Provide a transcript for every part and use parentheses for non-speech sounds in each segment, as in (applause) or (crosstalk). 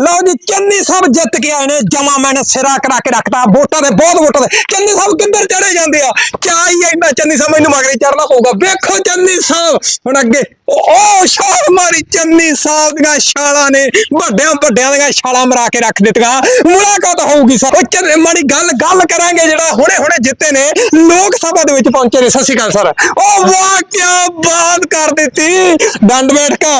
ਲਓ ਜੀ, ਚੰਨੀ ਸਾਹਿਬ ਜਿੱਤ ਕੇ ਆਏ ਨੇ, ਜਮਾ ਮੈਨੇ ਸਿਰਾ ਕਰਾ ਕੇ ਰੱਖਤਾ, ਵੋਟਾਂ ਦੇ ਬਹੁਤ ਵੋਟਾਂ ਦੇ। ਚੰਨੀ ਸਾਹਿਬ ਕਿੱਧਰ ਚੜੇ ਜਾਂਦੇ ਆ? ਕਿਆ ਇੰਨਾ, ਚੰਨੀ ਸਾਹਿਬ ਮੈਨੂੰ ਮਗਰੇ ਚੜਨਾ ਪਊਗਾ। ਵੇਖੋ ਚੰਨੀ ਸਾਹਿਬ, ਹੁਣ ਅੱਗੇ। ਉਹ ਛਾਲ ਮਾਰੀ ਚੰਨੀ ਸਾਹਿਬ ਦੀਆਂ ਛਾਲਾਂ ਨੇ। ਵੱਡਿਆਂ ਵੱਡਿਆਂ ਦੀਆਂ ਛਾਲਾਂ ਮਰਾ ਕੇ ਰੱਖ ਦਿੱਤੀਆਂ। ਮੁਲਾਕਾਤ ਹੋਊਗੀ ਸਰ। ਉਹ ਚੰਨੇ, ਮਾੜੀ ਗੱਲ ਗੱਲ ਕਰਾਂਗੇ ਜਿਹੜਾ ਹੁਣੇ ਹੁਣੇ ਜਿੱਤੇ ਨੇ। ਲੋਕ ਸਭਾ ਦੇ ਵਿੱਚ ਪਹੁੰਚੇ ਨੇ। ਸਤਿ ਸ਼੍ਰੀ ਅਕਾਲ ਸਰ। ਉਹ ਵਾਹ ਕੀ ਬਾਤ ਕਰ ਦਿੱਤੀ। ਦੰਡ ਬੈਠਕਾ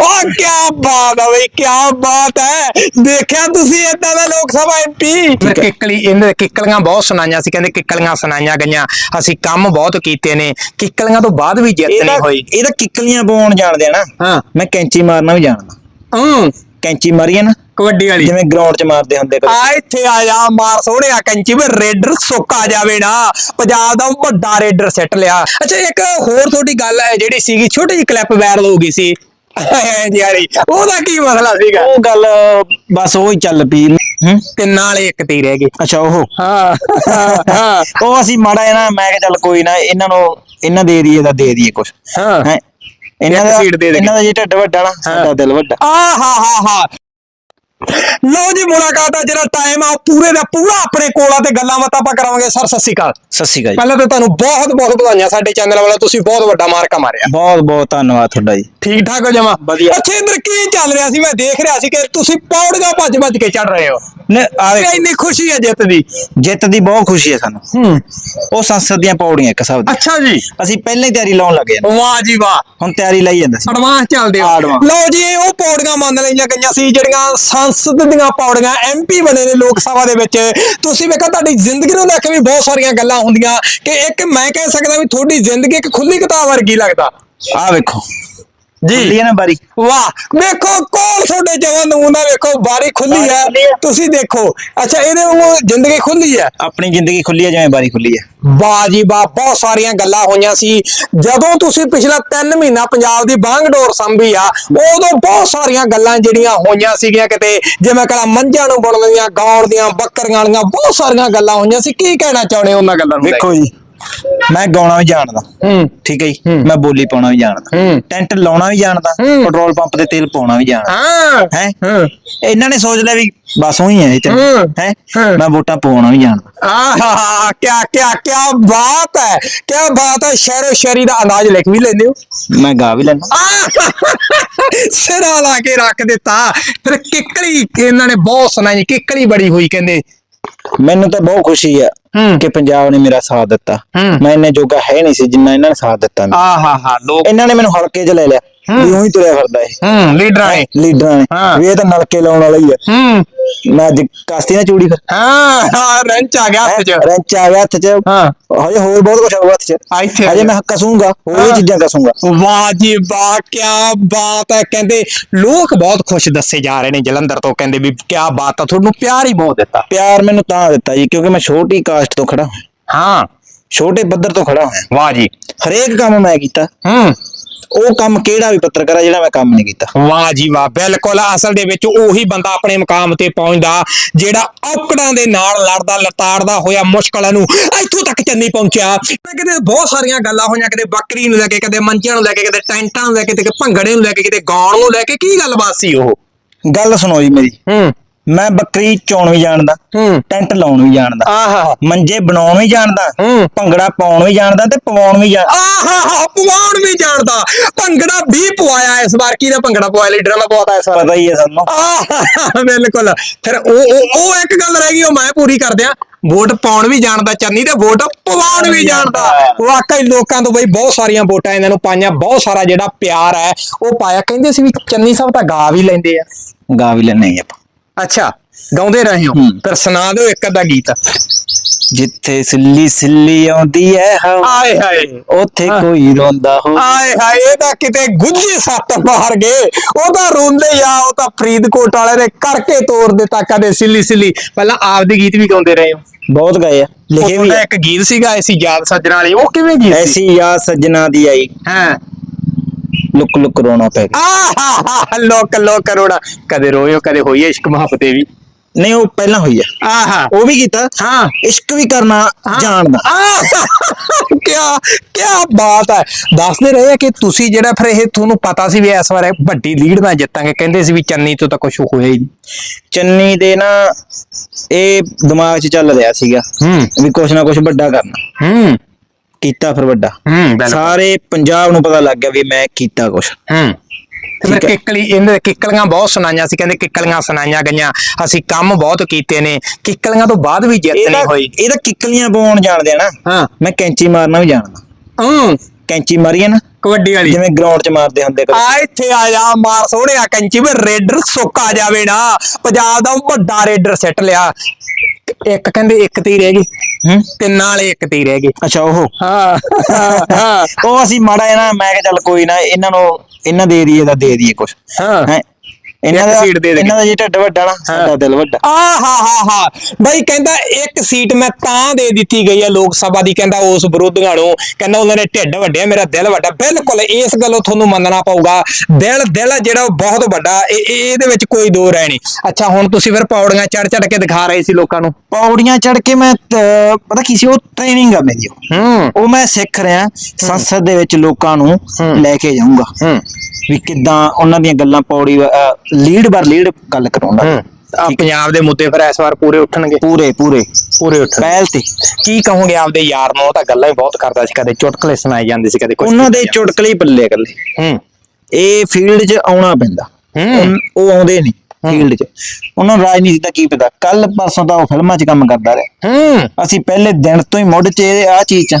ਉਹ ਕੀ ਬਾਤ ਹੈ ਬਈ ਕੀ ਬਾਤ ਹੈ। ਦੇਖਿਆ ਤੁਸੀਂ ਏਦਾਂ ਦਾ ਲੋਕ ਸਭਾ ਐਮਪੀ ਕਿੱਕਲੀ ਇਹਨੇ ਕਿੱਕਲੀਆਂ ਬਹੁਤ ਸੁਣਾਈਆਂ ਸੀ ਕਹਿੰਦੇ ਕਿੱਕਲੀਆਂ ਸੁਣਾਈਆਂ ਗਈਆਂ। ਅਸੀਂ ਕੰਮ ਬਹੁਤ ਕੀਤੇ ਨੇ। ਕਿੱਕਲੀਆਂ ਤੋਂ ਬਾਅਦ ਵੀ ਜਿੱਤ ਨਹੀਂ ਹੋਈ। ਇਹ ਤਾਂ ਕਿੱਕਲੀਆਂ ਪਾਉਣ ਜਾਣਦੇ ਆ ਨਾ। ਹਾਂ। ਮੈਂ ਕੈਂਚੀ ਮਾਰਨਾ ਵੀ ਜਾਣਦਾ। ਹੂੰ। ਕੈਂਚੀ ਮਾਰੀ ਆ ਨਾ? ਕਬੱਡੀ ਵਾਲੀ। ਜਿਵੇਂ ਗਰਾਊਂਡ 'ਚ ਮਾਰਦੇ ਹੁੰਦੇ ਕਦੇ। ਆ ਇੱਥੇ ਆ ਜਾ ਮਾਰ ਸੋਹਣਿਆ ਕੰਚੀ ਵੀ ਰੇਡਰ ਸੁੱਕ ਆ ਜਾਵੇ ਨਾ। ਪੰਜਾਬ ਦਾ ਵੱਡਾ ਰੇਡਰ ਸੈੱਟ ਲਿਆ। ਅੱਛਾ ਇੱਕ ਹੋਰ ਤੁਹਾਡੀ ਗੱਲ ਹੈ ਜਿਹੜੀ ਸੀਗੀ ਛੋਟੀ ਜਿਹੀ ਕਲਿੱਪ ਵਾਇਰਲ ਹੋ ਗਈ ਸੀ। ਯਾਰੀ ਉਹਦਾ ਕੀ ਮਸਲਾ ਸੀਗਾ? ਉਹ ਗੱਲ ਬਸ ਉਹ ਹੀ ਚੱਲ ਪਈ। ਹੂੰ? ਤਿੰਨਾਂ ਵਾਲੇ ਇੱਕ ਤੇ ਹੀ ਰਹਿ ਗਏ ਅੱਛਾ ਉਹ? ਹਾਂ ਹਾਂ ਉਹ ਅਸੀਂ ਮਾੜਾ ਹੈ ਨਾ ਮੈਂ ਕਿਹਾ ਚੱਲ ਕੋਈ ਨਾ ਇਹਨਾਂ ਨੂੰ ਇਹਨਾਂ ਦੇ ਏਰੀਏ ਦਾ ਦੇ ਦਈਏ ਕੁਛ। ਹਾਂ। ਹੈ? ਇਹਨਾਂ ਇੱਕ ਦਾ ਸੀਟ ਦੇ ਦੇਗੇ। ਇਹਨਾਂ ਦਾ ਜੇ ਢਿੱਡ ਵੱਡਾ ਨਾ ਸਾਡਾ ਦਿਲ ਵੱਡਾ। ਆ ਹਾ ਹਾ ਹਾ। ਲਓ ਜੀ ਮੁਲਾਕਾਤ ਦਾ ਜਿਹੜਾ ਟਾਈਮ ਆ ਉਹ ਪੂਰੇ ਦਾ ਪੂਰਾ ਆਪਣੇ ਕੋਲ ਆ ਤੇ ਗੱਲਾਂ ਬਾਤਾਂ ਆਪਾਂ ਕਰਾਵਾਂਗੇ ਸਰ ਸਤਿ ਸ਼੍ਰੀ ਅਕਾਲ। ਸਤਿ ਸ਼੍ਰੀ ਅਕਾਲ ਜੀ। ਪਹਿਲਾਂ ਤਾਂ ਤੁਹਾਨੂੰ ਬਹੁਤ ਬਹੁਤ ਵਧਾਈਆਂ ਸਾਡੇ ਚੈਨਲ ਵੱਲੋਂ ਤੁਸੀਂ ਬਹੁਤ ਵੱਡਾ ਮਾਰਕਾ ਮਾਰਿਆ। ਬਹੁਤ ਬਹੁਤ ਧੰਨਵਾਦ ਤੁਹਾਡਾ ਜੀ। ਠੀਕ ਠਾਕ ਹੋ ਜਾਵਾਂ? ਵਧੀਆ। ਅੱਛਾ ਇੰਦਰ ਕੀ ਚੱਲ ਰਿਹਾ ਸੀ? ਮੈਂ ਦੇਖ ਰਿਹਾ ਸੀ ਕਿ ਤੁਸੀਂ ਪੌੜੀਆਂ ਭੱਜ ਭੱਜ ਕੇ ਚੜ ਰਹੇ ਹੋ। ਨੇ ਆ ਤੇ ਇੰਨੀ ਖੁਸ਼ੀ ਹੈ ਜਿੱਤ ਦੀ। ਜਿੱਤ ਦੀ ਬਹੁਤ ਖੁਸ਼ੀ ਹੈ ਸਾਨੂੰ। ਹੂੰ। ਉਹ ਸੰਸਦ ਦੀਆਂ ਪੌੜੀਆਂ ਇੱਕ ਹਿਸਾਬ ਦੀ ਅੱਛਾ ਜੀ। ਅਸੀਂ ਪਹਿਲਾਂ ਹੀ ਤਿਆਰੀ ਲਾਉਣ ਲੱਗੇ ਹਾਂ। ਵਾਹ ਜੀ ਵਾਹ। ਹੁਣ ਤਿਆਰੀ ਲਈ ਜਾਂਦਾ ਸੀ। ਐਡਵਾਂਸ ਚੱਲਦੇ ਹੋ। Advance। ਲਓ ਜੀ ਇਹ ਉਹ ਪੌੜੀਆਂ ਮੰਨ ਲਈਆਂ ਗਈਆਂ ਸੀ ਜਿਹੜੀਆਂ ਸੰਸਦ ਦੀਆਂ ਪੌੜੀਆਂ ਐਮਪੀ ਬਣੇ ਨੇ ਲੋਕ ਸਭਾ ਦੇ ਵਿੱਚ। ਤੁਸੀਂ ਵੇਖੋ ਤੁਹਾਡੀ ਜ਼ਿੰਦਗੀ ਨੂੰ ਲੈ ਕੇ ਵੀ ਬਹੁਤ ਸਾਰੀਆਂ ਗੱਲਾਂ ਹੁੰਦੀਆਂ ਕਿ ਇੱਕ ਮੈਂ ਕਹਿ ਸਕਦਾ ਵੀ ਤੁਹਾਡੀ ਜ਼ਿੰਦਗੀ ਇੱਕ ਖੁੱਲੀ ਕਿਤਾਬ ਵਰਗੀ ਲੱਗਦਾ। ਆ ਵੇਖੋ। ਜੀ। ਖੁੱਲੀ ਹੈ ਨਾ ਬਾਰੀ? ਵਾਹ ਵੇਖੋ ਕੋਲ ਤੁਹਾਡੇ ਜਵਾਨ ਨਮੂਨਾ ਵੇਖੋ ਬਾਰੀ ਖੁੱਲੀ ਹੈ। ਤੁਸੀਂ ਦੇਖੋ। ਅੱਛਾ ਇਹਦੇ ਵਾਂਗੂ ਜ਼ਿੰਦਗੀ ਖੁੱਲੀ ਹੈ? ਆਪਣੀ ਜ਼ਿੰਦਗੀ ਖੁੱਲੀ ਹੈ ਜਿਵੇਂ ਬਾਰੀ ਖੁੱਲੀ ਹੈ। ਵਾਹ ਜੀ ਵਾਹ ਬਹੁਤ ਸਾਰੀਆਂ ਗੱਲਾਂ ਹੋਈਆਂ ਸੀ। ਜਦੋਂ ਤੁਸੀਂ ਪਿਛਲਾ 3 ਮਹੀਨਾ ਪੰਜਾਬ ਦੀ ਬਾਂਗਡੋਰ ਸੰਭੀ ਆ ਉਦੋਂ ਬਹੁਤ ਸਾਰੀਆਂ ਗੱਲਾਂ ਜਿਹੜੀਆਂ ਹੋਈਆਂ ਸੀਗੀਆਂ ਕਿਤੇ। ਜਿਵੇਂ ਕਹਲਾ ਮੰਝਾਂ ਨੂੰ ਬੁਣ ਦੀਆਂ ਗੌਰ ਦੀਆਂ ਬੱਕਰੀਆਂ ਵਾਲੀਆਂ ਬਹੁਤ ਸਾਰੀਆਂ ਗੱਲਾਂ ਹੋਈਆਂ ਸੀ। ਕੀ ਕਹਿਣਾ ਚਾਹੁੰਦੇ ਉਹਨਾਂ ਗੱਲਾਂ ਨੂੰ? ਵੇਖੋ ਜੀ ਮੈਂ ਗਾਉਣਾ ਵੀ ਜਾਣਦਾ। ਹੂੰ। ਠੀਕ ਹੈ ਜੀ। ਮੈਂ ਬੋਲੀ ਪਾਉਣਾ ਵੀ ਜਾਣਦਾ। ਹੂੰ। ਟੈਂਟ ਲਾਉਣਾ ਵੀ ਜਾਣਦਾ। ਪੈਟਰੋਲ ਪੰਪ ਤੇ ਤੇਲ ਪਾਉਣਾ ਵੀ ਜਾਣਦਾ। ਹਾਂ। ਇਹਨਾਂ ਨੇ ਸੋਚ ਲਿਆ ਵੀ ਬਸ ਉਹੀ ਹੈ ਇਹ ਤੇ। ਹੂੰ। ਮੈਂ ਵੋਟਾਂ ਪਾਉਣਾ ਵੀ ਜਾਣਦਾ। ਆਹਾ। ਕਿਆ ਕਿਆ ਕਿਆ ਬਾਤ ਹੈ। ਕਿਆ ਬਾਤ ਹੈ। ਸ਼ਹਿਰੋ ਸ਼ਰੀ ਦਾ ਅੰਦਾਜ਼ ਲਿਖ ਵੀ ਲੈਂਦੇ ਹੋ। ਮੈਂ ਗਾ ਵੀ ਲੈਣਾ ਸਿਰਾ ਲਾ ਕੇ ਰੱਖ ਦਿੱਤਾ। ਫਿਰ ਕਿੱਕਲੀ ਇਹਨਾਂ ਨੇ ਬਹੁਤ ਸੁਣਾਈ ਕਿੱਕਲੀ ਬੜੀ ਹੋਈ ਕਹਿੰਦੇ। ਮੈਨੂੰ ਤਾਂ ਬਹੁਤ ਖੁਸ਼ੀ ਹੈ ਹੂੰ। ਕਿ ਪੰਜਾਬ ਨੇ ਮੇਰਾ ਸਾਥ ਦਿੱਤਾ ਹੂੰ। ਮੈਂ ਇੰਨੇ ਜੋਗਾ ਹੈ ਨਹੀਂ ਸੀ ਜਿੰਨਾ ਇਹਨਾਂ ਨੇ ਸਾਥ ਦਿੱਤਾ ਮੇਰਾ। ਆਹਾ ਹਾ ਲੋਕ ਇਹਨਾਂ ਨੇ ਮੈਨੂੰ ਹਲਕੇ 'ਚ ਲੈ ਲਿਆ ਵੀ ਉਹੀ ਤੁਰਿਆ ਫਿਰਦਾ ਇਹ। ਹੂੰ ਲੀਡਰਾਂ ਨੇ। ਲੀਡਰਾਂ ਨੇ। ਹਾਂ। ਵੀ ਇਹ ਤਾਂ ਨਲਕੇ ਲਾਉਣ ਵਾਲਾ ਹੀ ਹੈ ਹੂੰ। ਮੈਂ ਅੱਜ ਕਾਸਤੀ ਨਾ ਚੂੜੀ ਫਿਰ ਹਾਂ ਹਾਂ ਰੰਚ ਆ ਗਿਆ ਹੱਥ 'ਚ। ਰੈਂਚ ਆ ਗਿਆ ਹੱਥ 'ਚ। ਹਾਂ। ਹਜੇ ਹੋਰ ਬਹੁਤ ਕੁਝ ਆਊਗਾ ਹੱਥ 'ਚ। ਆ ਇੱਥੇ। ਆ ਹਜੇ ਗਿਆ। ਮੈਂ ਕਸੂੰਗਾ ਹੋਰ ਵੀ ਹਾਂ। ਚੀਜ਼ਾਂ ਕਸੂੰਗਾ। ਵਾਹ ਜੀ ਵਾਹ ਕੀ ਬਾਤ ਹੈ। ਕਹਿੰਦੇ ਲੋਕ ਬਹੁਤ ਖੁਸ਼ ਦੱਸੇ ਜਾ ਰਹੇ ਨੇ ਜਲੰਧਰ ਤੋਂ। ਕਹਿੰਦੇ ਵੀ ਕੀ ਬਾਤ ਹੈ ਤੁਹਾਨੂੰ ਪਿਆਰ ਹੀ ਬਹੁਤ ਦਿੱਤਾ। ਪਿਆਰ ਮੈਨੂੰ ਤਾਂ ਦਿੱਤਾ ਜੀ ਕਿਉਂਕਿ ਮੈਂ ਛੋਟੀ ਕਾਸਟ ਤੋਂ ਖੜਾ ਹਾਂ ਹਾਂ। ਛੋਟੇ ਪੱਧਰ ਤੋਂ ਖੜਾ ਹਾਂ ਵਾਹ ਜੀ। ਹਰੇਕ ਕੰਮ ਮੈਂ ਕੀਤਾ। ਹੂੰ। ਉਹ ਕੰਮ ਕਿਹੜਾ ਵੀ ਪੱਤਰਕਾਰ ਆ ਜਿਹੜਾ ਮੈਂ ਕੰਮ ਨਹੀਂ ਕੀਤਾ? ਵਾਹ ਜੀ ਵਾਹ ਬਿਲਕੁਲ ਅਸਲ ਦੇ ਵਿੱਚ ਉਹੀ ਬੰਦਾ ਆਪਣੇ ਮੁਕਾਮ ਤੇ ਪਹੁੰਚਦਾ ਜਿਹੜਾ ਔਕੜਾਂ ਦੇ ਨਾਲ ਲੜਦਾ ਲਤਾੜਦਾ ਹੋਇਆ ਮੁਸ਼ਕਲਾਂ ਨੂੰ ਇੱਥੋਂ ਤੱਕ ਚੰਨੀ ਪਹੁੰਚਿਆ। ਕਿਤੇ ਬਹੁਤ ਸਾਰੀਆਂ ਗੱਲਾਂ ਹੋਈਆਂ ਕਿਤੇ ਬੱਕਰੀ ਨੂੰ ਲੈ ਕੇ ਕਿਤੇ ਮੰਚਿਆਂ ਨੂੰ ਲੈ ਕੇ ਕਿਤੇ ਟੈਂਟਾਂ ਨੂੰ ਲੈ ਕੇ ਕਿਤੇ ਭੰਗੜੇ ਨੂੰ ਲੈ ਕੇ ਕਿਤੇ ਗਾਉਣ ਨੂੰ ਲੈ ਕੇ ਕੀ ਗੱਲਬਾਤ ਸੀ ਉਹ? ਗੱਲ ਸੁਣੋ ਜੀ ਮੇਰੀ। ਹੂੰ। ਮੈਂ ਬੱਕਰੀ ਚੌਣ ਵੀ ਜਾਣਦਾ ਹੂੰ। ਟੈਂਟ ਲਾਉਣ ਵੀ ਜਾਣਦਾ। ਆਹਾ। ਮੰਜੇ ਬਣਾਉਣ ਵੀ ਜਾਣਦਾ ਹੂੰ। ਭੰਗੜਾ ਪਾਉਣ ਵੀ ਜਾਣਦਾ ਤੇ ਪਵਾਉਣ ਵੀ ਜਾਣਦਾ। ਆਹਾ ਪਵਾਉਣ ਵੀ ਜਾਣਦਾ। ਭੰਗੜਾ ਵੀ ਪਵਾਇਆ ਇਸ ਵਾਰ ਕੀ ਦਾ ਭੰਗੜਾ ਪਵਾਇਆ? ਲੀਡਰਾਂ ਦਾ ਪਵਾਤਾ ਇਸ ਵਾਰ। ਪਤਾ ਹੀ ਹੈ ਸਾਨੂੰ। ਆਹ ਬਿਲਕੁਲ। ਫਿਰ ਉਹ ਉਹ ਉਹ ਇੱਕ ਗੱਲ ਰਹਿ ਗਈ ਉਹ ਮੈਂ ਪੂਰੀ ਕਰ ਦਿਆਂ ਵੋਟ ਪਾਉਣ ਵੀ ਜਾਣਦਾ ਚੰਨੀ ਤੇ ਵੋਟ ਪਵਾਉਣ ਵੀ ਜਾਣਦਾ। ਵਾਕਈ ਲੋਕਾਂ ਤੋਂ ਬਈ ਬਹੁਤ ਸਾਰੀਆਂ ਵੋਟਾਂ ਇਹਨਾਂ ਨੂੰ ਪਾਈਆਂ ਬਹੁਤ ਸਾਰਾ ਜਿਹੜਾ ਪਿਆਰ ਹੈ ਉਹ ਪਾਇਆ। ਕਹਿੰਦੇ ਸੀ ਵੀ ਚੰਨੀ ਸਾਹਿਬ ਤਾਂ ਗਾ ਵੀ ਲੈਂਦੇ ਆ। ਗਾ ਵੀ ਲੈਣੇ ਆਪਾਂ। ਅੱਛਾ ਗਾਉਂਦੇ ਰਹੇ ਹੋ? ਹੂੰ। ਫਿਰ ਸੁਣਾ ਦਿਓ ਇੱਕ ਅੱਧਾ ਗੀਤ। ਜਿੱਥੇ ਸਿੱਲੀ ਸਿੱਲੀ ਆਉਂਦੀ ਹੈ ਹਵਾ ਆਏ ਹਾਏ। ਉੱਥੇ ਕੋਈ ਰੋਂਦਾ ਹੋ। ਆਏ ਹਾਏ ਇਹ ਤਾਂ ਕਿਤੇ ਗੁੱਝੀ ਸੱਟ ਮਾਰ ਗਏ। ਉਹ ਤਾਂ ਰੋਂਦੇ ਆ ਉਹ ਤਾਂ ਫਰੀਦਕੋਟ ਵਾਲੇ ਨੇ ਕਰਕੇ ਤੋੜ ਦਿੱਤਾ ਕਦੇ ਸਿੱਲੀ ਸਿੱਲੀ। ਪਹਿਲਾਂ ਆਪਦੇ ਗੀਤ ਵੀ ਗਾਉਂਦੇ ਰਹੇ ਹੋ? ਬਹੁਤ ਗਏ ਆ ਲਿਖੇ ਵੀ ਆ। ਇੱਕ ਗੀਤ ਸੀਗਾ ਐਸੀ ਯਾਦ ਸੱਜਣਾ ਵਾਲੀ। ਉਹ ਕਿਵੇਂ ਗੀਤ ਸੀ? ਐਸੀ ਯਾਦ ਸੱਜਣਾ ਦੀ ਆਈ। ਹਾਂ। ਲੁਕ ਲੁਕ ਰੋਣਾ ਪੈ ਗਿਆ। ਆਹ ਲੋਕ ਲੋਕ ਕਰੋੜਾ ਕਦੇ ਰੋਇਓ ਕਦੇ ਹੋਈ ਇਸ਼ਕ ਮੁਹੱਬਤੇ ਵੀ। ਨਹੀਂ ਉਹ ਪਹਿਲਾਂ ਹੋਈ ਆ। ਆਹਾ। ਉਹ ਵੀ ਕੀਤਾ। ਹਾਂ। ਇਸ਼ਕ ਵੀ ਕਰਨਾ ਜਾਣਦਾ ਕਿਆ ਕਿਆ ਬਾਤ ਹੈ। ਦੱਸਦੇ ਰਹੇ ਆ ਕਿ ਤੁਸੀਂ ਜਿਹੜਾ ਫਿਰ ਇਹ ਤੁਹਾਨੂੰ ਪਤਾ ਸੀ ਵੀ ਇਸ ਵਾਰ ਵੱਡੀ ਲੀਡ ਨਾਲ ਜਿੱਤਾਂਗੇ ਕਹਿੰਦੇ ਸੀ ਵੀ ਚੰਨੀ ਤੋਂ ਤਾਂ ਕੁਝ ਹੋਇਆ ਹੀ ਨਹੀਂ। ਚੰਨੀ ਦੇ ਨਾ ਇਹ ਦਿਮਾਗ 'ਚ ਚੱਲ ਰਿਹਾ ਸੀਗਾ ਹੂੰ। ਵੀ ਕੁਛ ਨਾ ਕੁਛ ਵੱਡਾ ਕਰਨਾ। ਹੂੰ। ਕੀਤਾ ਫਿਰ ਵੱਡਾ। ਹੂੰ ਬਿਲਕੁਲ। ਸਾਰੇ ਪੰਜਾਬ ਨੂੰ ਪਤਾ ਲੱਗ ਗਿਆ ਵੀ ਮੈਂ ਕੀਤਾ ਕੁਛ। ਹੂੰ। ਤੇ ਫਿਰ ਹੈ। ਕਿੱਕਲੀ ਇਹਨੇ ਕਿੱਕਲੀਆਂ ਬਹੁਤ ਸੁਣਾਈਆਂ ਸੀ ਕਹਿੰਦੇ ਕਿੱਕਲੀਆਂ ਸੁਣਾਈਆਂ ਗਈਆਂ। ਅਸੀਂ ਕੰਮ ਬਹੁਤ ਕੀਤੇ ਨੇ। ਕਿੱਕਲੀਆਂ ਤੋਂ ਬਾਅਦ ਵੀ ਜਿੱਤ ਨਹੀਂ ਹੋਈ। ਇਹ ਤਾਂ ਕਿੱਕਲੀਆਂ ਪਾਉਣ ਜਾਣਦੇ ਆ ਨਾ। ਹਾਂ। ਮੈਂ ਕੈਂਚੀ ਮਾਰਨਾ ਵੀ ਜਾਣਦਾ। ਹੂੰ। ਕੈਂਚੀ ਮਾਰੀਏ ਨਾ। ਕਬੱਡੀ ਵਾਲੀ। ਜਿਵੇਂ ਗਰਾਊਂਡ 'ਚ ਮਾਰਦੇ ਹੁੰਦੇ ਕਦੇ। ਆ ਇੱਥੇ ਆ ਜਾ ਮਾਰ ਸੋਹਣਿਆ ਕੰਚੀ। ਵੀ ਰੇਡਰ ਸੁੱਕਾ ਜਾਵੇ ਨਾ। ਪੰਜਾਬ ਦਾ ਵੱਡਾ ਰੇਡਰ ਸੈੱਟ ਲਿਆ। ਇੱਕ ਕਹਿੰਦੇ ਇੱਕ ਤੇ ਹੀ ਰਹਿ ਗਈ। ਹੂੰ? ਤਿੰਨਾਂ ਵਾਲੇ ਇੱਕ ਤੇ ਹੀ ਰਹਿ ਗਏ। ਅੱਛਾ ਉਹ। ਹਾਂ ਹਾਂ। ਉਹ ਅਸੀਂ ਮਾੜਾ ਹੈ ਨਾ ਮੈਂ ਕਿਹਾ ਚੱਲ ਕੋਈ ਨਾ ਇਹਨਾਂ ਨੂੰ ਇਹਨਾਂ ਦੇ ਏਰੀਏ ਦਾ ਦੇ ਦਈਏ ਕੁਛ। ਹਾਂ। ਹੈ? ਇਹਨਾਂ ਦਾ ਸੀਟ ਦੇ ਦੇਣੀ। ਇਹਨਾਂ ਦਾ ਜੀ ਢੱਡ ਵੱਡਾ ਨਾ ਸਾਡਾ ਦਿਲ ਵੱਡਾ। ਆ ਹਾ ਹਾ ਹਾ। ਬਈ ਕਹਿੰਦਾ ਇੱਕ ਸੀਟ ਮੈਂ ਤਾਂ ਦੇ ਦਿੱਤੀ ਗਈ ਹੈ ਲੋਕ ਸਭਾ ਦੀ ਕਹਿੰਦਾ ਉਸ ਵਿਰੋਧੀਆਂ ਨੂੰ। ਕਹਿੰਦਾ ਉਹਨਾਂ ਨੇ ਢਿੱਡ ਵੱਡਿਆ ਮੇਰਾ ਦਿਲ ਵੱਡਾ। ਬਿਲਕੁਲ ਇਸ ਗੱਲੋਂ ਤੁਹਾਨੂੰ ਮੰਨਣਾ ਪਊਗਾ। ਦਿਲ ਦਿਲ ਜਿਹੜਾ ਉਹ ਬਹੁਤ ਵੱਡਾ ਇਹ ਇਹ- ਇਹਦੇ ਵਿੱਚ ਕੋਈ ਦੋ ਰਹਿ ਨਹੀਂ। ਅੱਛਾ ਹੁਣ ਤੁਸੀਂ ਫਿਰ ਪੌੜੀਆਂ ਚੜ ਚੜ ਕੇ ਦਿਖਾ ਰਹੇ ਸੀ ਲੋਕਾਂ ਨੂੰ। ਪੌੜੀਆਂ ਚੜ ਕੇ ਮੈਂ ਪਤਾ ਕੀ ਸੀ ਉਹ ਟ੍ਰੇਨਿੰਗ ਆ ਮੇਰੀ। ਉਹ। ਹੂੰ। ਉਹ ਮੈਂ ਸਿੱਖ ਰਿਹਾ ਸੰਸਦ ਦੇ ਵਿੱਚ ਲੋਕਾਂ ਨੂੰ ਲੈ ਕੇ ਜਾਊਂਗਾ। ਹੂੰ। ਵੀ ਕਿੱਦਾਂ ਉਹਨਾਂ ਦੀਆਂ ਗੱਲਾਂ ਪੌੜੀ ਲੀਡ ਬਰ ਲੀਡ ਗੱਲ ਕਰਾਉਂਦਾ। ਆ ਪੰਜਾਬ ਦੇ ਮੁੱਦੇ ਫਿਰ ਇਸ ਵਾਰ ਪੂਰੇ ਉੱਠਣਗੇ? ਪੂਰੇ ਪੂਰੇ। ਪੂਰੇ ਉੱਠਣ ਪਹਿਲ ਤੇ। ਕੀ ਕਹੋਗੇ ਆਪਦੇ ਯਾਰ ਨੂੰ? ਤਾਂ ਗੱਲਾਂ ਹੀ ਬਹੁਤ ਕਰਦਾ ਸੀ। ਕਦੇ ਚੁਟਕਲੇ ਸੁਣਾਏ ਜਾਂਦੇ ਸੀ ਕਦੇ ਕੁਝ ਉਹਨਾਂ ਦੇ ਚੁਟਕਲੇ ਹੀ ਪੱਲੇ ਇਕੱਲੇ। ਹੂੰ। ਇਹ ਫੀਲਡ 'ਚ ਆਉਣਾ ਪੈਂਦਾ। ਉਹ ਆਉਂਦੇ ਨਹੀਂ ਫੀਲਡ 'ਚ। ਉਹਨਾਂ ਨੂੰ ਰਾਜਨੀਤੀ ਦਾ ਕੀ ਪਤਾ? ਕੱਲ ਪਰਸੋਂ ਤਾਂ ਉਹ ਫਿਲਮਾਂ 'ਚ ਕੰਮ ਕਰਦਾ ਰਿਹਾ। ਹੂੰ। ਅਸੀਂ ਪਹਿਲੇ ਦਿਨ ਤੋਂ ਹੀ ਮੁੱਢ 'ਚ ਆ ਚੀਜ਼ 'ਚ।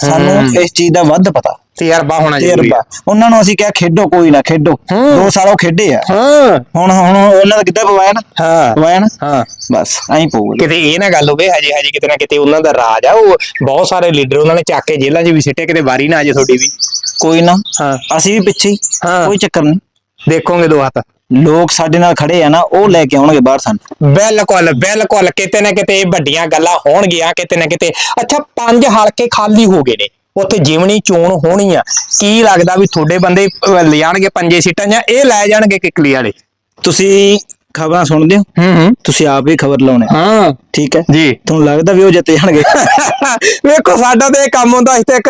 ਸਾਨੂੰ ਇਸ ਚੀਜ਼ ਦਾ ਵੱਧ ਪਤਾ। ਤਜਰਬਾ ਹੋਣਾ ਜ਼ਰੂਰੀ ਤਜਰਬਾ। ਉਹਨਾਂ ਨੂੰ ਅਸੀਂ ਕਿਹਾ ਖੇਡੋ ਕੋਈ ਨਾ ਖੇਡੋ। ਹੂੰ। ਦੋ ਸਾਲ ਉਹ ਖੇਡੇ ਆ। ਹਾਂ। ਹੁਣ ਹੁਣ ਉਹਨਾਂ ਦਾ ਕਿੱਦਾਂ ਪਵਾਇਆ ਨਾ? ਹਾਂ। ਪਵਾਇਆ ਨਾ? ਹਾਂ। ਬਸ ਐਂ ਪਊਗਾ ਕਿਤੇ ਇਹ ਨਾ ਗੱਲ ਹੋਵੇ ਹਜੇ ਹਜੇ ਕਿਤੇ ਨਾ ਕਿਤੇ ਉਹਨਾਂ ਦਾ ਰਾਜ ਆ ਉਹ ਬਹੁਤ ਸਾਰੇ ਲੀਡਰ ਉਹਨਾਂ ਨੇ ਚੱਕ ਕੇ ਜੇਲ੍ਹਾਂ 'ਚ ਵੀ ਸਿੱਟੇ ਕਿਤੇ ਵਾਰੀ ਨਾ ਆ ਜੇ ਤੁਹਾਡੀ ਵੀ। ਕੋਈ ਨਾ। ਹਾਂ। ਅਸੀਂ ਵੀ ਪਿੱਛੇ ਹੀ ਹਾਂ। ਕੋਈ ਚੱਕਰ ਨਹੀਂ। ਦੇਖੋਗੇ ਦੋ ਹੱਥ। ਲੋਕ ਸਾਡੇ ਨਾਲ ਖੜੇ ਆ ਨਾ ਉਹ ਲੈ ਕੇ ਆਉਣਗੇ ਬਾਹਰ ਸਾਨੂੰ। ਬਿਲਕੁਲ ਬਿਲਕੁਲ। ਕਿਤੇ ਨਾ ਕਿਤੇ ਇਹ ਵੱਡੀਆਂ ਗੱਲਾਂ ਹੋਣਗੀਆਂ ਕਿਤੇ ਨਾ ਕਿਤੇ। ਅੱਛਾ ਪੰਜ ਹਲਕੇ ਖਾਲੀ ਹੋ ਗਏ ਨੇ। ਉੱਥੇ ਜਿਮਣੀ ਚੋਣ ਹੋਣੀ ਆ। ਕੀ ਲੱਗਦਾ ਵੀ ਤੁਹਾਡੇ ਬੰਦੇ ਅਹ, ਲਿਜਾਣਗੇ ਪੰਜੇ ਸੀਟਾਂ ਜਾਂ ਇਹ ਲੈ ਜਾਣਗੇ ਕਿਕਲੀ ਵਾਲੇ? ਤੁਸੀਂ ਖਬਰਾਂ ਸੁਣਦੇ ਹੋ? ਹੂੰ ਹੂੰ। ਤੁਸੀਂ ਆਪ ਵੀ ਖਬਰ ਲਾਉਣੇ ਹਾਂ। ਠੀਕ ਹੈ। ਜੀ। ਤੁਹਾਨੂੰ ਲੱਗਦਾ ਵੀ ਉਹ ਜਿੱਤ ਜਾਣਗੇ? (laughs) ਵੇਖੋ ਸਾਡਾ ਤੇ ਇਹ ਕੰਮ ਹੁੰਦਾ ਇਸ ਤੇ ਇੱਕ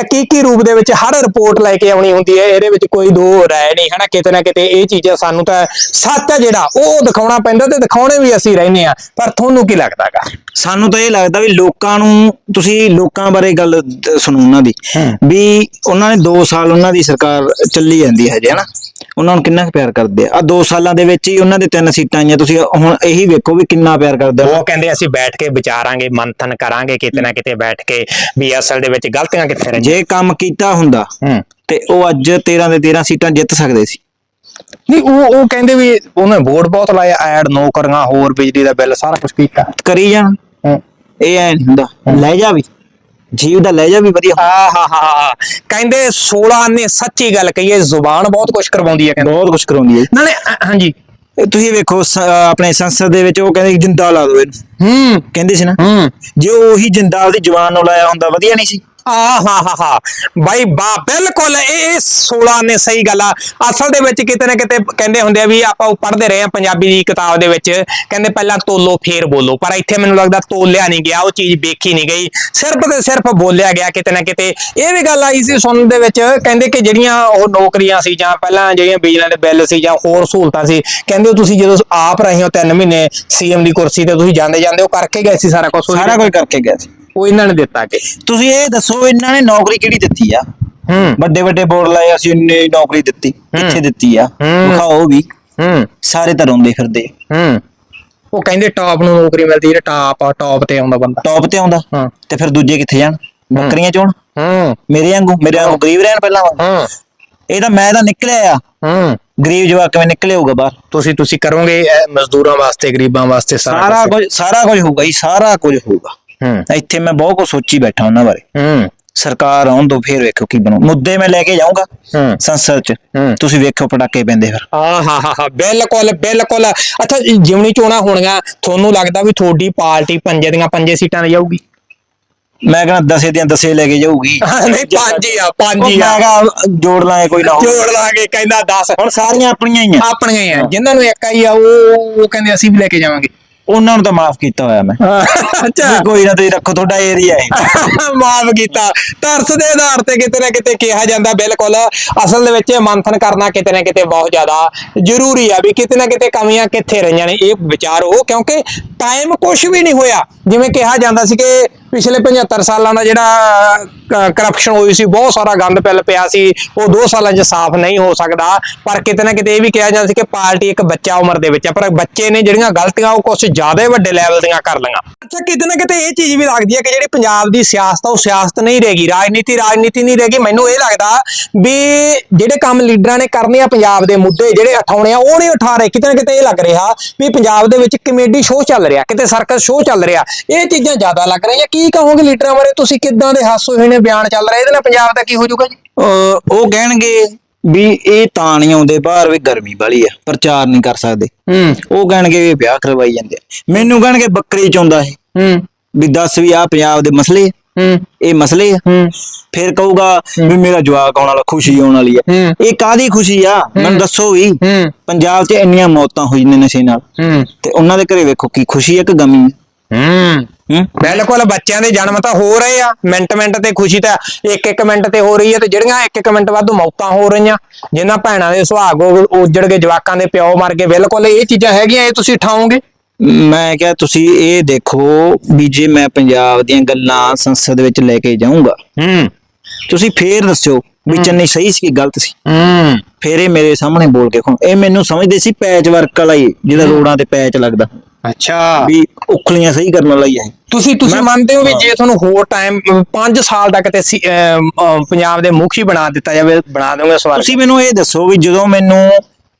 ਹਕੀਕੀ ਰੂਪ ਦੇ ਵਿੱਚ ਹਰ ਰਿਪੋਰਟ ਲੈ ਕੇ ਆਉਣੀ ਹੁੰਦੀ ਹੈ ਇਹਦੇ ਵਿੱਚ ਕੋਈ ਦੋ ਰਾਏ ਨਹੀਂ ਹਨਾ? ਕਿਤੇ ਨਾ ਕਿਤੇ ਇਹ ਚੀਜ਼ਾਂ ਸਾਨੂੰ ਤਾਂ ਸੱਚ ਹੈ ਜਿਹੜਾ ਉਹ ਦਿਖਾਉਣਾ ਪੈਂਦਾ ਤੇ ਦਿਖਾਉਣੇ ਵੀ ਅਸੀਂ ਰਹਿੰਦੇ ਆ ਪਰ ਤੁਹਾਨੂੰ ਕੀ ਲੱਗਦਾਗਾ? ਸਾਨੂੰ ਤਾਂ ਇਹ ਲੱਗਦਾ ਵੀ ਲੋਕਾਂ ਨੂੰ ਤੁਸੀਂ ਲੋਕਾਂ ਬਾਰੇ ਗੱਲ ਸੁਣੋ ਉਹਨਾਂ ਦੀ। ਵੀ ਉਹਨਾਂ ਨੇ 2 ਸਾਲ ਉਹਨਾਂ ਦੀ ਸਰਕਾਰ ਚੱਲੀ ਜਾਂਦੀ ਹੈ ਹਜੇ ਹਨਾ? ਉਹਨਾਂ ਨੂੰ ਕਿੰਨਾ ਕੁ ਪਿਆਰ ਕਰਦੇ ਆ? ਆ 2 ਸਾਲਾਂ ਦੇ ਵਿੱਚ ਹੀ ਉਹਨਾਂ ਦੇ ਤਿੰਨ ਸੀਟਾਂ ਆਈਆਂ। ਤੁਸੀਂ ਹੁਣ ਇਹੀ ਵੇਖੋ ਵੀ ਕਿੰਨਾ ਪਿਆਰ ਕਰਦੇ ਆ। ਉਹ ਕਹਿੰਦੇ ਅਸੀਂ ਬੈਠ ਕੇ ਵਿਚਾਰਾਂਗੇ ਮੰਥਨ ਕਰਾਂਗੇ ਕਿਤੇ ਨਾ ਕਿਤੇ ਬੈਠ ਕੇ ਵੀ ਅਸਲ ਦੇ ਵਿੱਚ ਗਲਤੀਆਂ ਕਿੱਥੇ ਰਹਿੰਦੀਆਂ। ਜੇ ਕੰਮ ਕੀਤਾ ਹੁੰਦਾ ਤੇ ਉਹ ਅੱਜ 13 ਦੇ 13 ਸੀਟਾਂ ਜਿੱਤ ਸਕਦੇ ਸੀ। ਨਹੀਂ ਉਹ ਉਹ ਕਹਿੰਦੇ ਵੀ ਉਹਨੇ ਵੋਟ ਬਹੁਤ ਲਾਇਆ ਐਡ ਨੌਕਰੀਆਂ ਹੋਰ ਬਿਜਲੀ ਦਾ ਬਿੱਲ ਸਾਰਾ ਕੁਝ ਕੀਤਾ। ਕਰੀ ਜਾਣ। ਇਹ ਐ ਹੁੰਦਾ। ਲੈ ਜਾ ਵੀ। ਜੀਵ ਦਾ ਲੈ ਜਾ ਵੀ ਵਧੀਆ। ਹਾ ਹਾ ਹਾ ਕਹਿੰਦੇ 16 ਨੇ ਸੱਚੀ ਗੱਲ ਕਹੀ ਹੈ ਜ਼ੁਬਾਨ ਬਹੁਤ ਕੁਝ ਕਰਵਾਉਂਦੀ ਹੈ ਕਹਿੰਦੇ। ਬਹੁਤ ਕੁਝ ਕਰਾਉਂਦੀ ਹੈ ਨਾਲੇ ਅ- ਹਾਂਜੀ। ਇਹ ਤੁਸੀਂ ਵੇਖੋ ਸ- ਆਪਣੇ ਸੰਸਦ ਦੇ ਵਿੱਚ ਉਹ ਕਹਿੰਦੇ ਜਿੰਦਾ ਲਾ ਦਿਓ ਇਹਨੂੰ। ਹੂੰ। ਕਹਿੰਦੇ ਸੀ ਨਾ। ਹੂੰ। ਜੇ ਉਹੀ ਜਿੰਦਾ ਉਹਦੀ ਜਵਾਨ ਨੂੰ ਲਾਇਆ ਹੁੰਦਾ ਵਧੀਆ ਨਹੀਂ ਸੀ। ਆ ਹਾ ਹਾ ਹਾ ਬਾਈ ਬਾ, ਬਿਲਕੁਲ, ਇਹ ਇਹ 16 ਨੇ ਸਹੀ ਗੱਲ ਆ। ਅਸਲ ਦੇ ਵਿੱਚ ਕਿਤੇ ਨਾ ਕਿਤੇ ਕਹਿੰਦੇ ਹੁੰਦੇ ਆ ਵੀ ਆਪਾਂ ਉਹ ਪੜ੍ਹਦੇ ਰਹੇ ਆ ਪੰਜਾਬੀ ਦੀ ਕਿਤਾਬ ਦੇ ਵਿੱਚ। ਕਹਿੰਦੇ ਪਹਿਲਾਂ ਤੋਲੋ, ਫੇਰ ਬੋਲੋ। ਪਰ ਇੱਥੇ ਮੈਨੂੰ ਲੱਗਦਾ ਤੋਲਿਆ ਨਹੀਂ ਗਿਆ, ਉਹ ਚੀਜ਼ ਵੇਖੀ ਨਹੀਂ ਗਈ। ਸਿਰਫ ਤੇ ਸਿਰਫ ਬੋਲਿਆ ਗਿਆ ਕਿਤੇ ਨਾ ਕਿਤੇ। ਇਹ ਵੀ ਗੱਲ ਆਈ ਸੀ ਸੁਣਨ ਦੇ ਵਿੱਚ ਕਹਿੰਦੇ ਕਿ ਜਿਹੜੀਆਂ ਉਹ ਨੌਕਰੀਆਂ ਸੀ ਜਾਂ ਪਹਿਲਾਂ ਜਿਹੜੀਆਂ ਬਿਜਲੀ ਦੇ ਬਿੱਲ ਸੀ ਜਾਂ ਹੋਰ ਸਹੂਲਤਾਂ ਸੀ, ਕਹਿੰਦੇ ਤੁਸੀਂ ਜਦੋਂ ਆਪ ਰਹੇ ਹੋ 3 ਮਹੀਨੇ ਸੀਐਮ ਦੀ ਕੁਰਸੀ ਤੇ ਤੁਸੀਂ ਜਾਂਦੇ ਜਾਂਦੇ ਉਹ ਕਰਕੇ ਗਏ ਸੀ ਸਾਰਾ ਕੁਝ ਸਾਰਾ ਕੁਝ ਕਰਕੇ ਗਿਆ ਸੀ। ਉਹ ਇਹਨਾਂ ਨੇ ਦਿੱਤਾ ਕਿ ਤੁਸੀਂ ਇਹ ਦੱਸੋ ਇਹਨਾਂ ਨੇ ਨੌਕਰੀ ਕਿਹੜੀ ਦਿੱਤੀ ਆ? ਹੂੰ। ਵੱਡੇ ਵੱਡੇ ਬੋਰਡ ਲਾਏ ਅਸੀਂ ਇੰਨੇ ਨੌਕਰੀ ਦਿੱਤੀ ਕਿੱਥੇ ਦਿੱਤੀ ਆ? ਹੂੰ। ਵਿਖਾਓ ਵੀ। ਹੂੰ। ਸਾਰੇ ਤਾਂ ਰੋਂਦੇ ਫਿਰਦੇ। ਹੂੰ। ਉਹ ਕਹਿੰਦੇ ਟਾਪ ਨੂੰ ਨੌਕਰੀ ਮਿਲਦੀ ਹੈ ਟਾਪ ਆ ਟਾਪ ਤੇ ਆਉਂਦਾ ਬੰਦਾ। ਟੌਪ ਤੇ ਆਉਂਦਾ। ਹਾਂ। ਤੇ ਫਿਰ ਦੂਜੇ ਕਿੱਥੇ ਜਾਣ? ਬੱਕਰੀਆਂ ਚੋਣ ਹੂੰ। ਮੇਰੇ ਵਾਂਗੂ? ਮੇਰੇ ਵਾਂਗੂ ਗਰੀਬ ਰਹਿਣ ਪਹਿਲਾਂ ਵਾਂਗੂ। ਹੂੰ। ਇਹ ਤਾਂ ਮੈਂ ਤਾਂ ਨਿਕਲਿਆ ਆ। ਹੂੰ। ਗਰੀਬ ਜਵਾਕ ਕਿਵੇਂ ਨਿਕਲੇ ਹੋਊਗਾ ਬਾਹਰ? ਤੁਸੀਂ ਤੁਸੀਂ ਕਰੋਗੇ ਇਹ ਮਜ਼ਦੂਰਾਂ ਵਾਸਤੇ ਗਰੀਬਾਂ ਵਾਸਤੇ ਸਾਰਾ ਸਾਰਾ ਕੁਝ ਸਾਰਾ ਕੁਝ ਹੋਊਗਾ ਜੀ ਸਾਰਾ ਕੁਝ ਹੋਊਗਾ। ਇੱਥੇ ਮੈਂ ਬਹੁਤ ਕੁਝ ਸੋਚੀ ਬੈਠਾ ਉਹਨਾਂ ਬਾਰੇ। ਹੂੰ। ਸਰਕਾਰ ਆਉਣ ਦੋ ਫੇਰ ਵੇਖੋ ਕੀ ਬਣੂ। ਮੁੱਦੇ ਮੈਂ ਲੈ ਕੇ ਜਾਊਂਗਾ ਹੂੰ। ਸੰਸਦ ਚ। ਤੁਸੀਂ ਵੇਖੋ ਪਟਾਕੇ ਪੈਂਦੇ ਫਿਰ। ਹਾ ਹਾ ਹਾ ਬਿਲਕੁਲ ਬਿਲਕੁਲ। ਅੱਛਾ ਜਿਮਣੀ ਚੋਣਾ ਹੋਣੀਆਂ ਤੁਹਾਨੂੰ ਲੱਗਦਾ ਵੀ ਤੁਹਾਡੀ ਪਾਰਟੀ ਪੰਜੇ ਦੀਆਂ ਪੰਜੇ ਸੀਟਾਂ ਲੈ ਜਾਊਗੀ? ਮੈਂ ਕਹਿੰਦਾ ਦਸੇ ਦੀਆਂ ਦਸੇ ਲੈ ਕੇ ਜਾਊਗੀ। ਨਹੀਂ ਪੰਜ ਹੀ ਆ ਪੰਜ ਹੀ ਮੈਂ ਆ ਕਿਹਾ ਜੋੜ ਲਾਂਗੇ ਕੋਈ ਨਾ। ਜੋੜ ਲਾਂਗੇ ਕਹਿੰਦਾ 10 ਹੁਣ ਸਾਰੀਆਂ ਆਪਣੀਆਂ ਹੀ ਆ। ਆਪਣੀਆਂ ਹੀ ਆ। ਜਿਨ੍ਹਾਂ ਨੂੰ ਇੱਕ ਆਈ ਆ ਉਹ ਉਹ ਕਹਿੰਦੇ ਅਸੀਂ ਵੀ ਲੈ ਕੇ ਜਾਵਾਂਗੇ। ਉਹਨਾਂ ਨੂੰ ਤਾਂ ਮਾਫ ਕੀਤਾ ਹੋਇਆ ਮੈਂ। ਅੱਛਾ। ਵੀ ਕੋਈ ਨਾ ਤੁਸੀਂ ਰੱਖੋ ਤੁਹਾਡਾ ਏਰੀਆ ਹੈ। ਮਾਫ ਕੀਤਾ। ਤਰਸ ਦੇ ਆਧਾਰ ਤੇ ਕਿਤੇ ਨਾ ਕਿਤੇ ਕਿਹਾ ਜਾਂਦਾ ਬਿਲਕੁਲ। ਅਸਲ ਦੇ ਵਿੱਚ ਮੰਥਨ ਕਰਨਾ ਕਿਤੇ ਨਾ ਕਿਤੇ ਬਹੁਤ ਜ਼ਿਆਦਾ ਜ਼ਰੂਰੀ ਆ ਵੀ ਕਿਤੇ ਨਾ ਕਿਤੇ ਕਮੀਆਂ ਕਿੱਥੇ ਰਹੀਆਂ ਨੇ ਇਹ ਵਿਚਾਰੋ ਕਿਉਂਕਿ ਟਾਈਮ ਕੁਝ ਵੀ ਨਹੀਂ ਹੋਇਆ। ਜਿਵੇਂ ਕਿਹਾ ਜਾਂਦਾ ਸੀ ਕਿ ਪਿਛਲੇ 75 ਸਾਲਾਂ ਦਾ ਜਿਹੜਾ ਕਰਪਸ਼ਨ ਹੋਈ ਸੀ, ਬਹੁਤ ਸਾਰਾ ਗੰਦ ਪੈਲ ਪਿਆ ਸੀ। ਉਹ 2 ਸਾਲਾਂ 'ਚ ਸਾਫ਼ ਨਹੀਂ ਹੋ ਸਕਦਾ। ਪਰ ਕਿਤੇ ਨਾ ਕਿਤੇ ਇਹ ਵੀ ਕਿਹਾ ਜਾਂਦਾ ਸੀ ਕਿ ਪਾਰਟੀ ਇੱਕ ਬੱਚਾ ਉਮਰ ਦੇ ਵਿੱਚ ਹੈ। ਪਰ ਬੱਚੇ ਨੇ ਜਿਹੜੀਆਂ ਗਲਤੀਆਂ, ਉਹ ਕੁਝ ਜ਼ਿਆਦਾ ਵੱਡੇ ਲੈਵਲ ਦੀਆਂ ਕਰ ਲਈਆਂ। ਅੱਛਾ, ਕਿਤੇ ਨਾ ਕਿਤੇ ਇਹ ਚੀਜ਼ ਵੀ ਲੱਗਦੀ ਹੈ ਕਿ ਜਿਹੜੀ ਪੰਜਾਬ ਦੀ ਸਿਆਸਤ ਆ, ਉਹ ਸਿਆਸਤ ਨਹੀਂ ਰਹੇਗੀ। ਰਾਜਨੀਤੀ ਰਾਜਨੀਤੀ ਨਹੀਂ ਰਹੇਗੀ। ਮੈਨੂੰ ਇਹ ਲੱਗਦਾ ਵੀ ਜਿਹੜੇ ਕੰਮ ਲੀਡਰਾਂ ਨੇ ਕਰਨੇ ਆ ਪੰਜਾਬ ਦੇ ਮੁੱਦੇ, ਜਿਹੜੇ ਉਠਾਉਣੇ ਆ, ਉਹ ਨਹੀਂ ਉਠਾ ਰਹੇ। ਕਿਤੇ ਨਾ ਕਿਤੇ ਇਹ ਲੱਗ ਰਿਹਾ ਵੀ ਪੰਜਾਬ ਦੇ ਵਿੱਚ ਕਮੇਡੀ ਸ਼ੋਅ ਚੱਲ ਰਿਹਾ, ਕਿਤੇ ਸਰਕਸ ਸ਼ੋਅ ਚੱਲ ਰਿਹਾ। ਇਹ ਚੀਜ਼ਾਂ ਜ਼ਿਆਦਾ ਲੱਗ ਰਹੀਆਂ। ਕੀ ਕਹੋਗੇ ਲੀਡਰਾਂ ਬਾਰੇ? ਤੁਸੀਂ ਕਿੱਦਾਂ ਦੇ ਹਾਸੋ ਹੋਏ ਨੇ ਬਿਆਨ ਚੱਲ ਰਹੇ ਇਹਦੇ ਨਾਲ ਪੰਜਾਬ ਦਾ ਕੀ ਹੋ ਜਾਊਗਾ ਜੀ? ਅਹ ਉਹ ਕਹਿਣਗੇ ਵੀ ਇਹ ਤਾਂ ਨਹੀਂ ਆਉਂਦੇ ਬਾਹਰ ਵੀ ਗਰਮੀ ਵਾਲੀ ਆ ਪ੍ਰਚਾਰ ਨਹੀਂ ਕਰ ਸਕਦੇ। ਹੂੰ। ਉਹ ਕਹਿਣਗੇ ਵੀ ਵਿਆਹ ਕਰਵਾਈ ਜਾਂਦੇ ਆ। ਮੈਨੂੰ ਕਹਿਣਗੇ ਬੱਕਰੀ ਚਾਉਂਦਾ ਇਹ। ਹੂੰ। ਵੀ ਦੱਸ ਵੀ ਆ ਪੰਜਾਬ ਦੇ ਮਸਲੇ ਆ, ਹੂੰ। ਇਹ ਮਸਲੇ ਆ। ਹੂੰ। ਫਿਰ ਕਹੂਗਾ ਵੀ ਮੇਰਾ ਜਵਾਕ ਆਉਣ ਵਾਲਾ ਖੁਸ਼ੀ ਆਉਣ ਵਾਲੀ ਆ। ਹੂੰ। ਇਹ ਕਾਦੀ ਖੁਸ਼ੀ ਆ? ਮੈਨੂੰ ਦੱਸੋ ਵੀ। ਹੂੰ। ਪੰਜਾਬ 'ਚ ਇੰਨੀਆਂ ਮੌਤਾਂ ਹੋਈਆਂ ਨੇ ਨਸ਼ੇ ਨਾਲ। ਹੂੰ। ਤੇ ਉਹਨਾਂ ਦੇ ਘਰੇ ਵੇਖੋ ਕੀ ਖੁਸ਼ੀ ਆ ਕਿ ਗਮੀ ਆ। ਹੂੰ। ਬਿਲਕੁਲ ਬੱਚਿਆਂ ਦੇ ਜਨਮ ਤਾਂ ਹੋ ਰਹੇ ਆ। ਮਿੰਟ ਮਿੰਟ ਤੇ ਖੁਸ਼ੀ ਤਾਂ ਇੱਕ ਇੱਕ ਮਿੰਟ ਤੇ ਹੋ ਰਹੀ ਹੈ ਤੇ ਜਿਹੜੀਆਂ ਇੱਕ ਇੱਕ ਮਿੰਟ ਬਾਅਦ ਮੌਤਾਂ ਹੋ ਰਹੀਆਂ ਜਿਨ੍ਹਾਂ ਭੈਣਾਂ ਦੇ ਸੁਹਾਗ ਉਜੜ ਗਏ ਜਵਾਕਾਂ ਦੇ ਪਿਓ ਮਰ ਗਏ ਬਿਲਕੁਲ ਇਹ ਚੀਜ਼ਾਂ ਹੈਗੀਆਂ ਇਹ ਤੁਸੀਂ ਠਾਓਗੇ ਮੈਂ ਕਿਹਾ ਤੁਸੀਂ ਇਹ ਦੇਖੋ ਵੀ ਜੇ ਮੈਂ ਪੰਜਾਬ ਦੀਆਂ ਗੱਲਾਂ ਸੰਸਦ ਵਿੱਚ ਲੈ ਕੇ ਜਾਊਂਗਾ ਹੂੰ। ਤੁਸੀਂ ਫੇਰ ਦੱਸਿਓ ਵੀ ਚੰਨੀ ਸਹੀ ਸੀ ਕਿ ਗਲਤ ਸੀ? ਹੂੰ। ਫੇਰ ਇਹ ਮੇਰੇ ਸਾਹਮਣੇ ਬੋਲ ਕੇ ਖੋ ਇਹ ਮੈਨੂੰ ਸਮਝਦੇ ਸੀ ਪੈਚ ਵਰਕ ਵਾਲਾ ਹੀ ਜਿਹੜਾ ਰੋਡਾਂ ਤੇ ਪੈਚ ਲੱਗਦਾ। ਅੱਛਾ। ਵੀ ਉਖਲੀਆਂ ਸਹੀ ਕਰਨ ਵਾਲਾ ਹੀ ਹੈ। ਤੁਸੀਂ ਤੁਸੀਂ ਮੰਨਦੇ ਹੋ ਵੀ ਜੇ ਤੁਹਾਨੂੰ ਹੋਰ ਟਾਈਮ 5 ਸਾਲ ਦਾ ਕਿਤੇ ਪੰਜਾਬ ਦੇ ਮੁਖੀ ਬਣਾ ਦਿੱਤਾ ਜਾਵੇ ਬਣਾ ਦੋਗੇ ਸਵਾਲ ਤੁਸੀਂ ਮੈਨੂੰ ਇਹ ਦੱਸੋ ਵੀ ਜਦੋਂ ਮੈਨੂੰ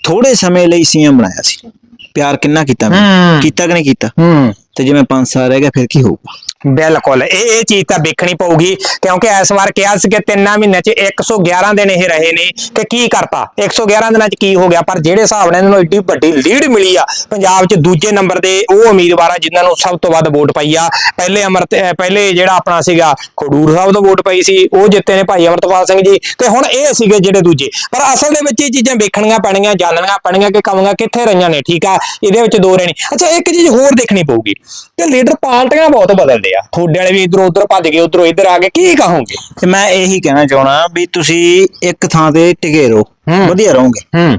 ਥੋੜੇ ਸਮੇਂ ਲਈ ਸੀਐਮ ਬਣਾਇਆ ਸੀ ਪਿਆਰ ਕਿੰਨਾ ਕੀਤਾ ਮੈਂ। ਕੀਤਾ ਕਿ ਨਹੀਂ ਕੀਤਾ? ਹੂੰ। ਤੇ ਜੇ ਮੈਂ 5 ਸਾਲ ਰਹਿ ਗਿਆ ਫਿਰ ਕੀ ਹੋਊਗਾ? ਬਿਲਕੁਲ, ਇਹ ਇਹ ਚੀਜ਼ ਤਾਂ ਵੇਖਣੀ ਪਊਗੀ, ਕਿਉਂਕਿ ਇਸ ਵਾਰ ਕਿਹਾ ਸੀ ਕਿ ਤਿੰਨਾਂ ਮਹੀਨਿਆਂ 'ਚ 111 ਦਿਨ ਇਹ ਰਹੇ ਨੇ ਕਿ ਕੀ ਕਰਤਾ? 111 ਦਿਨਾਂ 'ਚ ਕੀ ਹੋ ਗਿਆ? ਪਰ ਜਿਹੜੇ ਹਿਸਾਬ ਨਾਲ ਇਹਨਾਂ ਨੂੰ ਏਡੀ ਵੱਡੀ ਲੀਡ ਮਿਲੀ ਆ, ਪੰਜਾਬ 'ਚ ਦੂਜੇ ਨੰਬਰ ਦੇ ਉਹ ਉਮੀਦਵਾਰ ਆ ਜਿਨ੍ਹਾਂ ਨੂੰ ਸਭ ਤੋਂ ਵੱਧ ਵੋਟ ਪਈ ਆ, ਪਹਿਲੇ ਅਮਰਤ ਪਹਿਲੇ ਜਿਹੜਾ ਆਪਣਾ ਸੀਗਾ ਖਡੂਰ ਸਾਹਿਬ ਤੋਂ ਵੋਟ ਪਈ ਸੀ, ਉਹ ਜਿੱਤੇ ਨੇ ਭਾਈ ਅਮਰਤਪਾਲ ਸਿੰਘ ਜੀ, ਤੇ ਹੁਣ ਇਹ ਸੀਗੇ ਜਿਹੜੇ ਦੂਜੇ। ਪਰ ਅਸਲ ਦੇ ਵਿੱਚ ਇਹ ਚੀਜ਼ਾਂ ਵੇਖਣੀਆਂ ਪੈਣੀਆਂ, ਜਾਣਨੀਆਂ ਪੈਣੀਆਂ ਕਿ ਕਵਾਂਗਾ ਕਿੱਥੇ ਰਹੀਆਂ ਨੇ, ਠੀਕ ਆ? ਇਹਦੇ ਵਿੱਚ ਦੋ ਰਹਿਣੀ। ਅੱਛਾ, ਇੱਕ ਚੀਜ਼ ਹੋਰ ਦੇਖਣੀ ਪਊਗੀ, ਕਿ ਲੀਡਰ ਪਾਰਟੀਆਂ ਬਹੁਤ ਬਦਲਦੇ ਆ। ਤੁਹਾਡੇ ਵਾਲੇ ਵੀ ਇਧਰੋਂ ਉਧਰ ਭੱਜ ਗਏ ਉਧਰੋਂ ਇੱਧਰ ਆ ਗਏ ਕੀ ਕਹੋਗੇ? ਤੇ ਮੈਂ ਇਹੀ ਕਹਿਣਾ ਚਾਹਣਾ ਵੀ ਤੁਸੀਂ ਇੱਕ ਥਾਂ ਤੇ ਟਿਕੇ ਰਹੋ। ਵਧੀਆ ਰਹੋਗੇ। ਹੂੰ।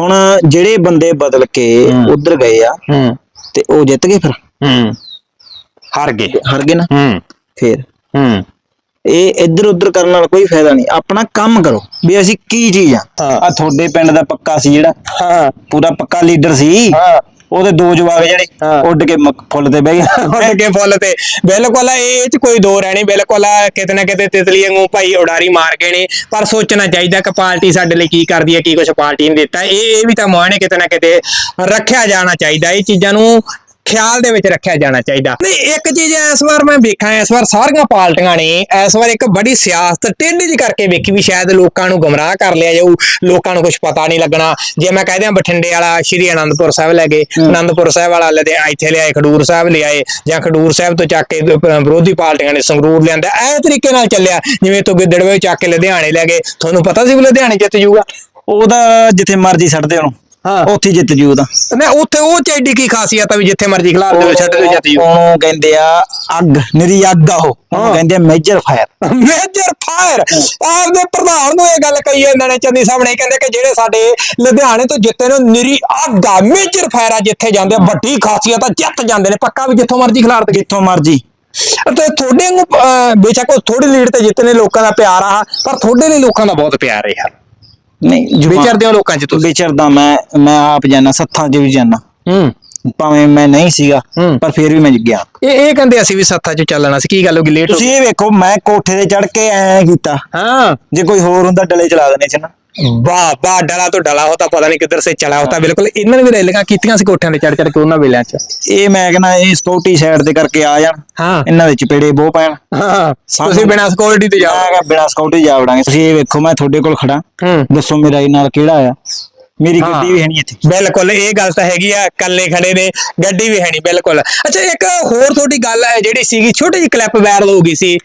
ਹੁਣ ਜਿਹੜੇ ਬੰਦੇ ਬਦਲ ਕੇ। ਉਧਰ ਗਏ ਆ ਹੂੰ। ਤੇ ਉਹ ਜਿੱਤ ਗਏ ਫਿਰ? ਹੂੰ। ਹਾਰ ਗਏ। ਹਾਰ ਗਏ ਨਾ? ਹੂੰ। ਫਿਰ? ਹੂੰ। ਇਹ ਇੱਧਰ ਉੱਧਰ ਕਰਨ ਨਾਲ ਕੋਈ ਫਾਇਦਾ ਨਹੀਂ। ਆਪਣਾ ਕੰਮ ਕਰੋ ਵੀ ਅਸੀਂ ਕੀ ਚੀਜ਼ ਆ। ਆ ਤੁਹਾਡੇ ਪਿੰਡ ਦਾ ਪੱਕਾ ਸੀ ਜਿਹੜਾ? ਹਾਂ। ਪੂਰਾ ਪੱਕਾ ਲੀਡਰ ਸੀ। ਹਾਂ। ਉਹਦੇ ਦੋ ਜਵਾਕ ਜਿਹੜੇ ਹਾਂ। ਉੱਡ ਕੇ ਫੁੱਲ ਤੇ ਬਹਿ ਗਏ। ਉੱਡ ਕੇ ਫੁੱਲ ਤੇ। ਬਿਲਕੁਲ ਇਹ ਚ ਕੋਈ ਦੋ ਰਹਿਣੀ ਬਿਲਕੁਲ ਕਿਤੇ ਨਾ ਕਿਤੇ ਤਿਤਲੀ ਵਾਂਗੂ ਭਾਈ ਉਡਾਰੀ ਮਾਰ ਗਏ ਨੇ। ਪਰ ਸੋਚਣਾ ਚਾਹੀਦਾ ਕਿ ਪਾਰਟੀ ਸਾਡੇ ਲਈ ਕੀ ਕਰਦੀ ਹੈ ਕੀ ਕੁਝ ਪਾਰਟੀ ਨੇ ਦਿੱਤਾ। ਇਹ ਇਹ ਵੀ ਤਾਂ ਮਾਇਨੇ ਕਿਤੇ ਨਾ ਕਿਤੇ ਰੱਖਿਆ ਜਾਣਾ ਚਾਹੀਦਾ। ਇਹ ਚੀਜ਼ਾਂ ਨੂੰ ਖਿਆਲ ਦੇ ਵਿੱਚ ਰੱਖਿਆ ਜਾਣਾ ਚਾਹੀਦਾ। ਨਹੀਂ ਇੱਕ ਚੀਜ਼ ਇਸ ਵਾਰ ਮੈਂ ਵੇਖਾਂ ਇਸ ਵਾਰ ਸਾਰੀਆਂ ਪਾਰਟੀਆਂ ਨੇ ਇਸ ਵਾਰ ਇੱਕ ਬੜੀ ਸਿਆਸਤ ਟੇਢੀ ਜਿਹੀ ਕਰਕੇ ਵੇਖੀ ਵੀ ਸ਼ਾਇਦ ਲੋਕਾਂ ਨੂੰ ਗਮਰਾਹ ਕਰ ਲਿਆ ਜਾਊ ਲੋਕਾਂ ਨੂੰ ਕੁਝ ਪਤਾ ਨਹੀਂ ਲੱਗਣਾ। ਜੇ ਮੈਂ ਕਹਿ ਦਿਆਂ ਬਠਿੰਡੇ ਵਾਲਾ ਸ਼੍ਰੀ ਅਨੰਦਪੁਰ ਸਾਹਿਬ ਲੈ ਗਏ ਅਨੰਦਪੁਰ ਸਾਹਿਬ ਵਾਲਾ ਲਦੇ ਇੱਥੇ ਲਿਆਏ ਖਡੂਰ ਸਾਹਿਬ ਲਿਆਏ ਜਾਂ ਖਡੂਰ ਸਾਹਿਬ ਤੋਂ ਚੱਕ ਕੇ ਵਿਰੋਧੀ ਪਾਰਟੀਆਂ ਨੇ ਸੰਗਰੂਰ ਲਿਆਂਦਾ ਐ ਤਰੀਕੇ ਨਾਲ ਚੱਲਿਆ ਜਿਵੇਂ ਤੋਂ ਗਿੱਦੜਵੇ ਚੱਕ ਕੇ ਲੁਧਿਆਣੇ ਲੈ ਗਏ। ਤੁਹਾਨੂੰ ਪਤਾ ਸੀ ਵੀ ਲੁਧਿਆਣੇ ਜਿੱਤ ਜੂਗਾ? ਉਹਦਾ ਜਿੱਥੇ ਮਰਜ਼ੀ ਛੱਡਦੇ ਉਹਨੂੰ। ਹਾਂ। ਉੱਥੇ ਜਿੱਤ ਜੂ ਉਹਦਾ। ਨਾ ਉੱਥੇ ਉਹ ਚ ਐਡੀ ਕੀ ਖਾਸੀਅਤ ਆ ਵੀ ਜਿੱਥੇ ਮਰਜ਼ੀ ਖਿਲਾ ਦੇ ਛੱਡ ਦੇ ਜਿੱਤ ਜੂ। ਉਹਨੂੰ ਕਹਿੰਦੇ ਆ ਅੱਗ ਨਿਰੀ ਅੱਗ ਆ ਉਹ। ਉਹਨੂੰ ਹਾਂ। ਕਹਿੰਦੇ ਆ ਮੇਜਰ ਫਾਇਰ ਮੇਜਰ ਫਾਇਰ ਆਪਦੇ ਪ੍ਰਧਾਨ ਨੂੰ ਇਹ ਗੱਲ ਕਹੀ ਇਹਨਾਂ ਨੇ ਚੰਨੀ ਸਾਹਿਬ ਨੇ ਕਹਿੰਦੇ ਕਿ ਜਿਹੜੇ ਸਾਡੇ ਲੁਧਿਆਣੇ ਤੋਂ ਜਿੱਤੇ ਨੇ ਨਿਰੀ ਅੱਗ ਆ ਮੇਜਰ ਫਾਇਰ ਆ ਜਿੱਥੇ ਜਾਂਦੇ ਆ। ਵੱਡੀ ਖਾਸੀਅਤ ਆ ਜਿੱਤ ਜਾਂਦੇ ਨੇ ਪੱਕਾ ਵੀ ਜਿੱਥੋਂ ਮਰਜ਼ੀ ਖਿਲਾਰ ਦੇ ਜਿੱਥੋਂ ਮਰਜ਼ੀ। ਤੇ ਤੁਹਾਡੇ ਨੂੰ ਬੇਸ਼ੱਕ ਉਹ ਥੋੜੀ ਲੀਡ ਤੇ ਜਿੱਤਨੇ ਲੋਕਾਂ ਦਾ ਪਿਆਰ ਆ ਪਰ ਤੁਹਾਡੇ ਲਈ ਲੋਕਾਂ ਦਾ ਬਹੁਤ ਪਿਆਰ ਹੈ ਯਾਰ ਨਹੀਂ ਜ਼ੁਬਾਨ- ਵਿਚਰਦੇ ਹੋ ਲੋਕਾਂ 'ਚ ਤੁਸੀਂ? ਵਿਚਰਦਾ ਮੈਂ ਮੈਂ ਆਪ ਜਾਣਾ ਸੱਥਾਂ 'ਚ ਵੀ ਜਾਣਾ ਹੂੰ। ਭਾਵੇਂ ਮੈਂ ਨਹੀਂ ਸੀਗਾ ਹੂੰ। ਪਰ ਫਿਰ ਵੀ ਮੈਂ ਗਿਆ। ਇਹ ਇਹ ਕਹਿੰਦੇ ਅਸੀਂ ਵੀ ਸੱਥਾਂ 'ਚ ਚੱਲਣਾ ਸੀ ਕੀ ਗੱਲ ਹੋ ਗਈ ਲੇਟ ਹੋ ਤੁਸੀਂ ਇਹ ਵੇਖੋ ਮੈਂ ਕੋਠੇ ਤੇ ਚੜ ਕੇ ਐ ਕੀਤਾ। ਹਾਂ। ਜੇ ਕੋਈ ਹੋਰ ਹੁੰਦਾ ਡਲੇ ਚਲਾ ਦੇਣੇ ਸੀ ਨਾ। ਵਾਹ ਵਾਹ ਡਲਾ ਤੋਂ ਡਲਾ ਹੋਤਾ ਪਤਾ ਨਹੀਂ ਕਿੱਧਰ ਸੇ ਚਲਾ ਹੋਤਾ ਬਿਲਕੁਲ। ਇਹਨਾਂ ਨੇ ਵੀ ਰੈਲੀਆਂ ਕੀਤੀਆਂ ਸੀ ਕੋਠਿਆਂ ਤੇ ਚੜ ਚੜ ਕੇ ਉਹਨਾਂ ਵੇਲਿਆਂ 'ਚ। ਇਹ ਮੈਂ ਕਹਿੰਦਾ ਇਹ ਸਕਿਉਰਟੀ ਸਾਈਡ ਤੇ ਕਰਕੇ ਆ ਜਾਣ। ਹਾਂ। ਇਹਨਾਂ ਦੇ ਚਪੇੜੇ ਬਹੁ ਪੈਣ। ਹਾਂ। ਸਾਨੂੰ- ਤੁਸੀਂ ਬਿਨਾਂ ਸਿਕਿਉਰਿਟੀ ਤੇ ਮੈਂ ਜਾਓ ਕਿਹਾ ਬਿਨਾਂ ਸਕਿਉਰਟੀ ਜਾ ਵੜਾਂਗੇ ਤੁਸੀਂ ਇਹ ਵੇਖੋ ਮੈਂ ਤੁਹਾਡੇ ਕੋਲ ਖੜਾ ਹੂੰ। ਦੱਸੋ ਮੇਰਾ ਇਹ ਨਾਲ ਕਿਹੜਾ ਆ। ਮੇਰੀ। ਗੱਡੀ ਵੀ ਹੈ ਨਹੀਂ ਇੱਥੇ। ਬਿਲਕੁਲ ਇਹ ਗੱਲ ਤਾਂ ਹੈਗੀ ਆ ਕੱਲੇ ਖੜੇ ਨੇ ਗੱਡੀ ਵੀ ਹੈ ਨਹੀਂ ਬਿਲਕੁਲ। ਅੱਛਾ ਇੱਕ ਹੋਰ ਤੁਹਾਡੀ ਗੱਲ ਹੈ ਜਿਹੜੀ ਸੀਗੀ ਛੋਟੀ ਜਿਹੀ ਕਲਿੱਪ ਵਾਇਰਲ ਹੋ ਗਈ ਸੀ।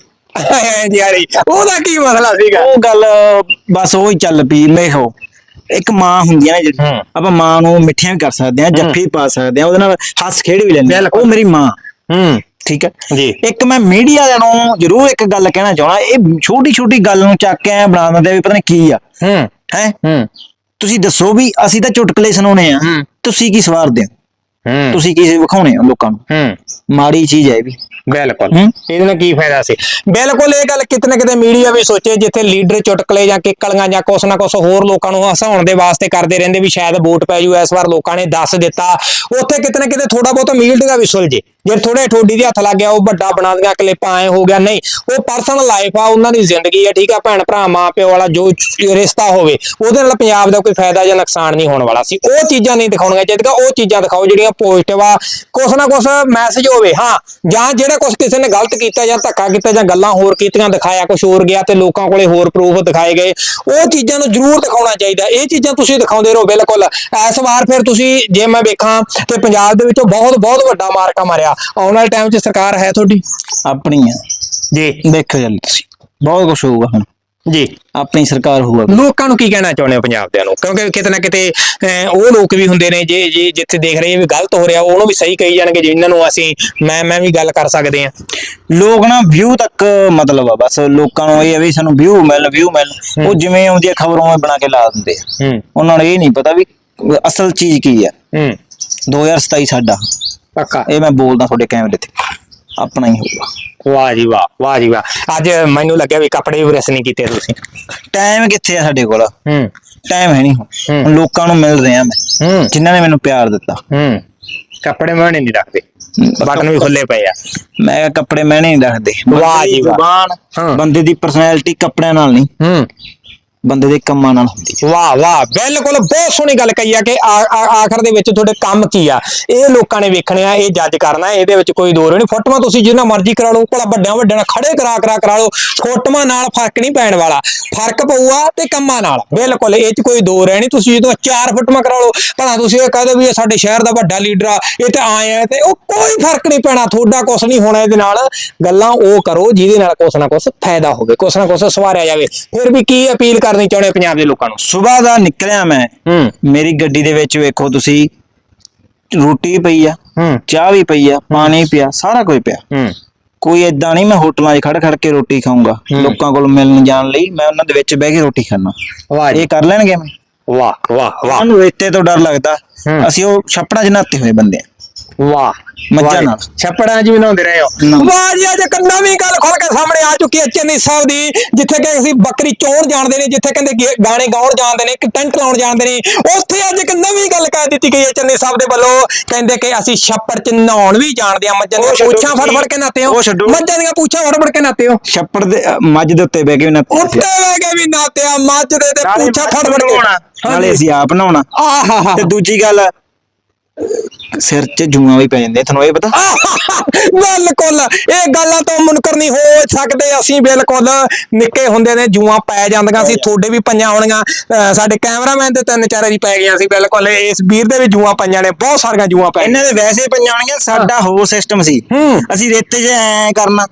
ਯਾਰੀ ਉਹਦਾ ਕੀ ਮਸਲਾ ਸੀਗਾ? ਉਹ ਗੱਲ ਬਸ ਉਹ ਹੀ ਚੱਲ ਪਈ ਮੇਹੋ ਇੱਕ ਮਾਂ ਹੁੰਦੀ ਨਾ ਜਿਹੜੀ। ਆਪਾਂ ਮਾਂ ਨੂੰ ਮਿੱਠੀਆਂ ਵੀ ਕਰ ਸਕਦੇ ਹਾਂ। ਜੱਫੀ ਪਾ ਸਕਦੇ ਹਾਂ ਉਹਦੇ ਨਾਲ ਹੱਸ ਖੇਡ ਵੀ ਲੈਂਦੇ ਬਿਲਕੁਲ। ਉਹ ਮੇਰੀ ਮਾਂ। ਹੂੰ। ਠੀਕ ਹੈ ਜੀ। ਇੱਕ ਮੈਂ ਮੀਡੀਆ ਵਾਲਿਆਂ ਨੂੰ ਜ਼ਰੂਰ ਇੱਕ ਗੱਲ ਕਹਿਣਾ ਚਾਹਣਾ ਇਹ ਛੋਟੀ ਛੋਟੀ ਗੱਲ ਨੂੰ ਚੱਕ ਕੇ ਐ ਬਣਾ ਦਿੰਦੇ ਆ ਵੀ ਪਤਾ ਨਹੀਂ ਕੀ ਆ। ਹੂੰ। ਹੈ? ਹੂੰ। ਤੁਸੀਂ ਦੱਸੋ ਵੀ ਅਸੀਂ ਤਾਂ ਚੁਟਕਲੇ ਸੁਣਾਉਣੇ ਆ ਹੂੰ। ਤੁਸੀਂ ਕੀ ਸਵਾਰਦੇ ਹੋ? ਹੂੰ। ਤੁਸੀਂ ਕੀ ਵਿਖਾਉਣੇ ਹੋ ਲੋਕਾਂ ਨੂੰ? ਹੂੰ। ਮਾੜੀ ਚੀਜ਼ ਹੈ ਇਹ ਵੀ। ਬਿਲਕੁਲ। ਹੂੰ। ਇਹਦੇ ਨਾਲ ਕੀ ਫਾਇਦਾ ਸੀ? ਬਿਲਕੁਲ ਇਹ ਗੱਲ ਕਿਤੇ ਨਾ ਕਿਤੇ ਮੀਡੀਆ ਵੀ ਸੋਚੇ ਜਿੱਥੇ ਲੀਡਰ ਚੁਟਕਲੇ ਜਾਂ ਕਿੱਕਲੀਆਂ ਜਾਂ ਕੁਛ ਨਾ ਕੁਛ ਹੋਰ ਲੋਕਾਂ ਨੂੰ ਹਸਾਉਣ ਦੇ ਵਾਸਤੇ ਕਰਦੇ ਰਹਿੰਦੇ ਵੀ ਸ਼ਾਇਦ ਵੋਟ ਪੈ ਜੂ ਇਸ ਵਾਰ ਲੋਕਾਂ ਨੇ ਦੱਸ ਦਿੱਤਾ। ਉੱਥੇ ਕਿਤੇ ਨਾ ਕਿਤੇ ਥੋੜਾ ਬਹੁਤ ਮੀਡੀਆ ਵੀ ਸੁਲਝੇ। ਜੇ ਥੋੜੇ ਠੋਡੀ ਦੇ ਹੱਥ ਲੱਗ ਗਿਆ, ਉਹ ਵੱਡਾ ਬਣਾ ਦੀਆਂ, ਕਲਿੱਪਾਂ ਐ ਹੋ ਗਿਆ, ਨਹੀਂ, ਉਹ ਪਰਸਨਲ ਲਾਈਫ ਆ, ਉਹਨਾਂ ਦੀ ਜ਼ਿੰਦਗੀ ਆ, ਠੀਕ ਆ, ਭੈਣ ਭਰਾ, ਮਾਂ ਪਿਓ ਵਾਲਾ ਜੋ ਰਿਸ਼ਤਾ ਹੋਵੇ, ਉਹਦੇ ਨਾਲ ਪੰਜਾਬ ਦਾ ਕੋਈ ਫਾਇਦਾ ਜਾਂ ਨੁਕਸਾਨ ਨਹੀਂ ਹੋਣ ਵਾਲਾ ਸੀ। ਉਹ ਚੀਜ਼ਾਂ ਨਹੀਂ ਦਿਖਾਉਣੀਆਂ ਚਾਹੀਦੀਆਂ, ਉਹ ਚੀਜ਼ਾਂ ਦਿਖਾਓ ਜਿਹੜੀਆਂ ਪੋਜ਼ਿਟਿਵ ਆ, ਕੁਛ ਨਾ ਕੁਛ ਮੈਸੇਜ ਹੋਵੇ, ਹਾਂ, ਜਾਂ ਜਿਹੜਾ ਕੁਛ ਕਿਸੇ ਨੇ ਗਲਤ ਕੀਤਾ ਜਾਂ ਧੱਕਾ ਕੀਤਾ ਜਾਂ ਗੱਲਾਂ ਹੋਰ ਕੀਤੀਆਂ, ਦਿਖਾਇਆ, ਕੁਛ ਹੋਰ ਗਿਆ ਤੇ ਲੋਕਾਂ ਕੋਲੇ ਹੋਰ ਪ੍ਰੂਫ ਦਿਖਾਏ ਗਏ, ਉਹ ਚੀਜ਼ਾਂ ਨੂੰ ਜ਼ਰੂਰ ਦਿਖਾਉਣਾ ਚਾਹੀਦਾ। ਇਹ ਚੀਜ਼ਾਂ ਤੁਸੀਂ ਦਿਖਾਉਂਦੇ ਰਹੋ, ਬਿਲਕੁਲ। ਇਸ ਵਾਰ ਫਿਰ ਤੁਸੀਂ, ਜੇ ਮੈਂ ਵੇਖਾਂ ਤੇ ਪੰਜਾਬ ਦੇ ਵਿੱਚੋਂ ਬਹੁਤ ਬਹੁਤ ਵੱਡਾ ਮਾਰਕਾ ਮਾਰਿਆ। ਆਉਣ ਵਾਲੇ ਟਾਈਮ 'ਚ ਸਰਕਾਰ ਹੈ ਤੁਹਾਡੀ? ਆਪਣੀ ਆ। ਜੀ। ਦੇਖੋ ਜਲਦੀ ਤੁਸੀਂ। ਬਹੁਤ ਕੁਝ ਹੋਊਗਾ ਹੁਣ। ਜੀ। ਆਪਣੀ ਸਰਕਾਰ ਹੋਊਗਾ। ਲੋਕਾਂ ਨੂੰ ਕੀ ਕਹਿਣਾ ਚਾਹੁੰਦੇ ਹੋ ਪੰਜਾਬ ਦਿਆਂ ਨੂੰ? ਕਿਉਂਕਿ ਕਿਤੇ ਨਾ ਕਿਤੇ ਉਹ ਲੋਕ ਵੀ ਹੁੰਦੇ ਨੇ ਜੇ ਜੇ ਜਿੱਥੇ ਦੇਖ ਰਹੇ ਵੀ ਗਲਤ ਹੋ ਰਿਹਾ ਉਹਨੂੰ ਵੀ ਸਹੀ ਕਹੀ ਜਾਣਗੇ ਜਿਨ੍ਹਾਂ ਨੂੰ ਅਸੀਂ ਮੈਂ ਮੈਂ ਵੀ ਗੱਲ ਕਰ ਸਕਦੇ ਆ ਲੋਕ ਨਾ ਵਿਊ ਤੱਕ ਮਤਲਬ ਆ ਬਸ ਲੋਕਾਂ ਨੂੰ ਇਹ ਆ ਵੀ ਸਾਨੂੰ ਵਿਊ ਮਿਲ ਵਿਊ ਮਿਲ। ਉਹ ਜਿਵੇਂ ਆਉਂਦੀ ਆ ਖਬਰ ਉਵੇਂ ਬਣਾ ਕੇ ਲਾ ਦਿੰਦੇ ਆ। ਉਹਨਾਂ ਨੂੰ ਇਹ ਨਹੀਂ ਪਤਾ ਵੀ ਅਸਲ ਚੀਜ਼ ਕੀ ਆ। ਹੂੰ। 2027 ਸਾਡਾ। ਪੱਕਾ। ਇਹ ਮੈਂ ਬੋਲਦਾ ਤੁਹਾਡੇ ਕੈਮਰੇ ਤੇ। ਆਪਣਾ ਹੀ ਹੋਊਗਾ। ਵਾਹ ਜੀ ਵਾਹ ਵਾਹ ਜੀ ਵਾਹ। ਅੱਜ ਮੈਨੂੰ ਲੱਗਿਆ ਵੀ ਕੱਪੜੇ ਵੀ ਪ੍ਰੈਸ ਨਹੀਂ ਕੀਤੇ ਤੁਸੀਂ। ਟਾਈਮ ਕਿੱਥੇ ਆ ਸਾਡੇ ਕੋਲ? ਹੂੰ। ਟਾਈਮ ਹੈ ਨਹੀਂ ਹੁਣ। ਲੋਕਾਂ ਨੂੰ ਮਿਲ ਰਿਹਾ ਮੈਂ। ਹੂੰ। ਜਿਨ੍ਹਾਂ ਨੇ ਮੈਨੂੰ ਪਿਆਰ ਦਿੱਤਾ। ਹੂੰ। ਕੱਪੜੇ ਮੈਂ ਨਹੀਂ ਰੱਖਦੇ। ਬਟਨ ਵੀ ਖੁੱਲੇ ਪਏ ਆ। ਮੈਂ ਕੱਪੜੇ ਮੈਂ ਨਹੀਂ ਰੱਖਦੇ। ਵਾਹ ਜੀ ਵਾਹ। ਬੰਦੇ ਦੀ ਪਰਸਨੈਲਿਟੀ ਕੱਪੜਿਆਂ ਨਾਲ ਨਹੀਂ। ਹੂੰ। ਬੰਦੇ ਦੇ ਕੰਮਾਂ ਨਾਲ ਹੁੰਦੀ ਹੈ। ਵਾਹ ਵਾਹ, ਬਿਲਕੁਲ ਬਹੁਤ ਸੋਹਣੀ ਗੱਲ ਕਹੀ ਆ ਕਿ ਆਖਰ ਦੇ ਵਿੱਚ ਤੁਹਾਡੇ ਕੰਮ ਕੀ ਆ? ਇਹ ਲੋਕਾਂ ਨੇ ਵੇਖਣੇ ਆ, ਇਹ ਜੱਜ ਕਰਨਾ, ਇਹਦੇ ਵਿੱਚ ਕੋਈ ਦੋਰ ਨਹੀਂ। ਫੋਟੋਆਂ ਤੁਸੀਂ ਜਿੰਨਾ ਮਰਜ਼ੀ ਕਰਾ ਲਓ, ਭਲਾ ਵੱਡਿਆਂ ਵੱਡਿਆਂ ਨਾਲ ਖੜੇ ਕਰਾ ਕਰਾ ਕਰਾ ਲਓ। ਫੋਟੋਆਂ ਨਾਲ ਫ਼ਰਕ ਨਹੀਂ ਪੈਣ ਵਾਲਾ। ਫ਼ਰਕ ਪਊਗਾ ਤੇ ਕੰਮਾਂ ਨਾਲ। ਬਿਲਕੁਲ, ਇਹ ਚ ਕੋਈ ਦੋਰ ਹੈ ਨਹੀਂ। ਤੁਸੀਂ ਜਦੋਂ ਚਾਰ ਫੋਟੋਆਂ ਕਰਾ ਲਓ, ਭਲਾ ਤੁਸੀਂ ਇਹ ਕਹਦੇ ਵੀ ਇਹ ਸਾਡੇ ਸ਼ਹਿਰ ਦਾ ਵੱਡਾ ਲੀਡਰ ਆ, ਇਹ ਤੇ ਆਏ ਆ ਤੇ ਉਹ ਕੋਈ ਫ਼ਰਕ ਨਹੀਂ ਪੈਣਾ। ਤੁਹਾਡਾ ਕੁਝ ਨਹੀਂ ਹੋਣਾ ਇਹਦੇ ਨਾਲ। ਗੱਲਾਂ ਉਹ ਕਰੋ ਜਿਹਦੇ ਨਾਲ ਕੁਛ ਨਾ ਕੁਛ ਫਾਇਦਾ ਹੋਵੇ, ਕੁਛ ਨਾ ਕੁਛ ਸਵਾਰਿਆ ਜਾਵੇ। ਫਿਰ ਵੀ ਕੀ ਅਪੀਲ ਕਰ ਕਰਨੀ ਚਾਹੁੰਦੇ ਹੋ ਪੰਜਾਬ ਦੇ ਲੋਕਾਂ ਨੂੰ? ਸਵੇਰ ਦਾ ਨਿਕਲਿਆ ਮੈਂ। ਹੂੰ। ਮੇਰੀ ਗੱਡੀ ਦੇ ਵਿੱਚ ਵੇਖੋ ਤੁਸੀਂ ਰੋਟੀ ਪਈ ਆ ਹੂੰ। ਚਾਹ ਵੀ ਪਈ ਆ ਪਾਣੀ ਪਿਆ ਸਾਰਾ ਕੁਝ ਪਿਆ। ਹੂੰ। ਕੋਈ ਏਦਾਂ ਨਹੀਂ ਮੈਂ ਹੋਟਲਾਂ 'ਚ ਖੜ ਖੜ ਕੇ ਰੋਟੀ ਖਾਊਂਗਾ। ਲੋਕਾਂ ਕੋਲ ਮਿਲਣ ਜਾਣ ਲਈ ਮੈਂ ਉਹਨਾਂ ਦੇ ਵਿੱਚ ਬਹਿ ਕੇ ਰੋਟੀ ਖਾਣਾ ਵਾਹ ਇਹ ਕਰ ਲੈਣਗੇ ਮੈਂ? ਵਾਹ ਵਾਹ ਵਾਹ। ਸਾਨੂੰ ਰੇਤੇ ਤੋਂ ਡਰ ਲੱਗਦਾ। ਅਸੀਂ ਉਹ ਛੱਪੜਾਂ 'ਚ ਨਹਾਤੇ ਹੋਏ ਬੰਦੇ ਆ। ਵਾਹ। ਮੱਝਾਂ। ਨਾਲ। ਛੱਪੜਾਂ 'ਚ ਵੀ ਨਹਾਉਂਦੇ ਰਹੇ ਹੋ। ਵਾਹ ਜੀ ਅੱਜ ਇੱਕ ਨਵੀਂ ਗੱਲ ਖੁੱਲ ਕੇ ਸਾਹਮਣੇ ਆ ਚੁੱਕੀ ਹੈ ਚੰਨੀ ਸਾਹਿਬ ਦੀ ਜਿੱਥੇ ਕਿ ਅਸੀਂ ਬੱਕਰੀ ਚੋਣ ਜਾਣਦੇ ਨੇ ਜਿੱਥੇ ਕਹਿੰਦੇ ਗਾਣੇ ਗਾਉਣ ਜਾਣਦੇ ਨੇ ਟੈਂਟ ਲਾਉਣ ਜਾਣਦੇ ਨੇ ਉੱਥੇ ਅੱਜ ਇੱਕ ਨਵੀਂ ਗੱਲ ਕਹਿ ਦਿੱਤੀ ਗਈ ਹੈ ਚੰਨੀ ਸਾਹਿਬ ਦੇ ਵੱਲੋਂ ਕਹਿੰਦੇ ਕਿ ਅਸੀਂ ਛੱਪੜ 'ਚ ਨਹਾਉਣ ਵੀ ਜਾਣਦੇ ਆ ਮੱਝਾਂ ਦੀਆਂ ਪੂਛਾਂ ਫੜ ਫੜ। ਕੇ ਨਹਾਤੇ ਹੋ। ਮੱਝਾਂ ਦੀਆਂ ਪੂਛਾਂ ਫੜ ਫੜ ਕੇ ਨਹਾਤੇ ਹੋ ਛੱਪੜ ਦੇ ਮੱਝ ਦੇ ਉੱਤੇ ਬਹਿ ਕੇ ਵੀ ਨਹਾਤੇ ਉੱਤੇ ਵੇ ਕੇ ਵੀ ਨਹਾਤੇ ਆ ਮੱਝ ਦੇ ਤੇ ਪੂਛਾਂ ਫੜ ਫੜ ਕੇ ਨਾਲੇ ਅਸੀਂ ਆਪ ਨਹਾਉਣਾ ਆਹਾ ਤੇ ਦੂਜੀ ਗੱਲ ਸਿਰ 'ਚ ਜੂਆਂ ਵੀ ਪੈ ਜਾਂਦੇ ਤੁਹਾਨੂੰ ਇਹ ਪਤਾ? (laughs) ਬਿਲਕੁਲ। ਇਹ ਗੱਲਾਂ ਤੋਂ ਮੁਨਕਰ ਨਹੀਂ ਹੋ ਸਕਦੇ। ਅਸੀਂ ਬਿਲਕੁਲ ਨਿੱਕੇ ਹੁੰਦੇ ਨੇ ਜੂਆਂ ਪੈ ਜਾਂਦੀਆਂ ਸੀ ਤੁਹਾਡੇ ਵੀ ਪਈਆਂ ਹੋਣੀਆਂ ਅਹ ਸਾਡੇ ਕੈਮਰਾਮੈਨ ਦੇ ਤਿੰਨ ਚਾਰ ਦੀ ਪੈ ਗਈਆਂ ਸੀ ਬਿਲਕੁਲ। ਇਸ ਵੀਰ ਦੇ ਵੀ ਜੂਆਂ ਪਈਆਂ ਨੇ ਬਹੁਤ ਸਾਰੀਆਂ ਜੂਆਂ ਪੈ ਇਹਨਾਂ ਦੇ ਵੈਸੇ ਪੰਜਾਂ ਹੋਣਗੀਆਂ ਸਾਡਾ ਹੋਰ ਸਿਸਟਮ ਸੀ। ਅਸੀਂ ਰੇਤੇ 'ਚ ਐ ਕਰਨਾ।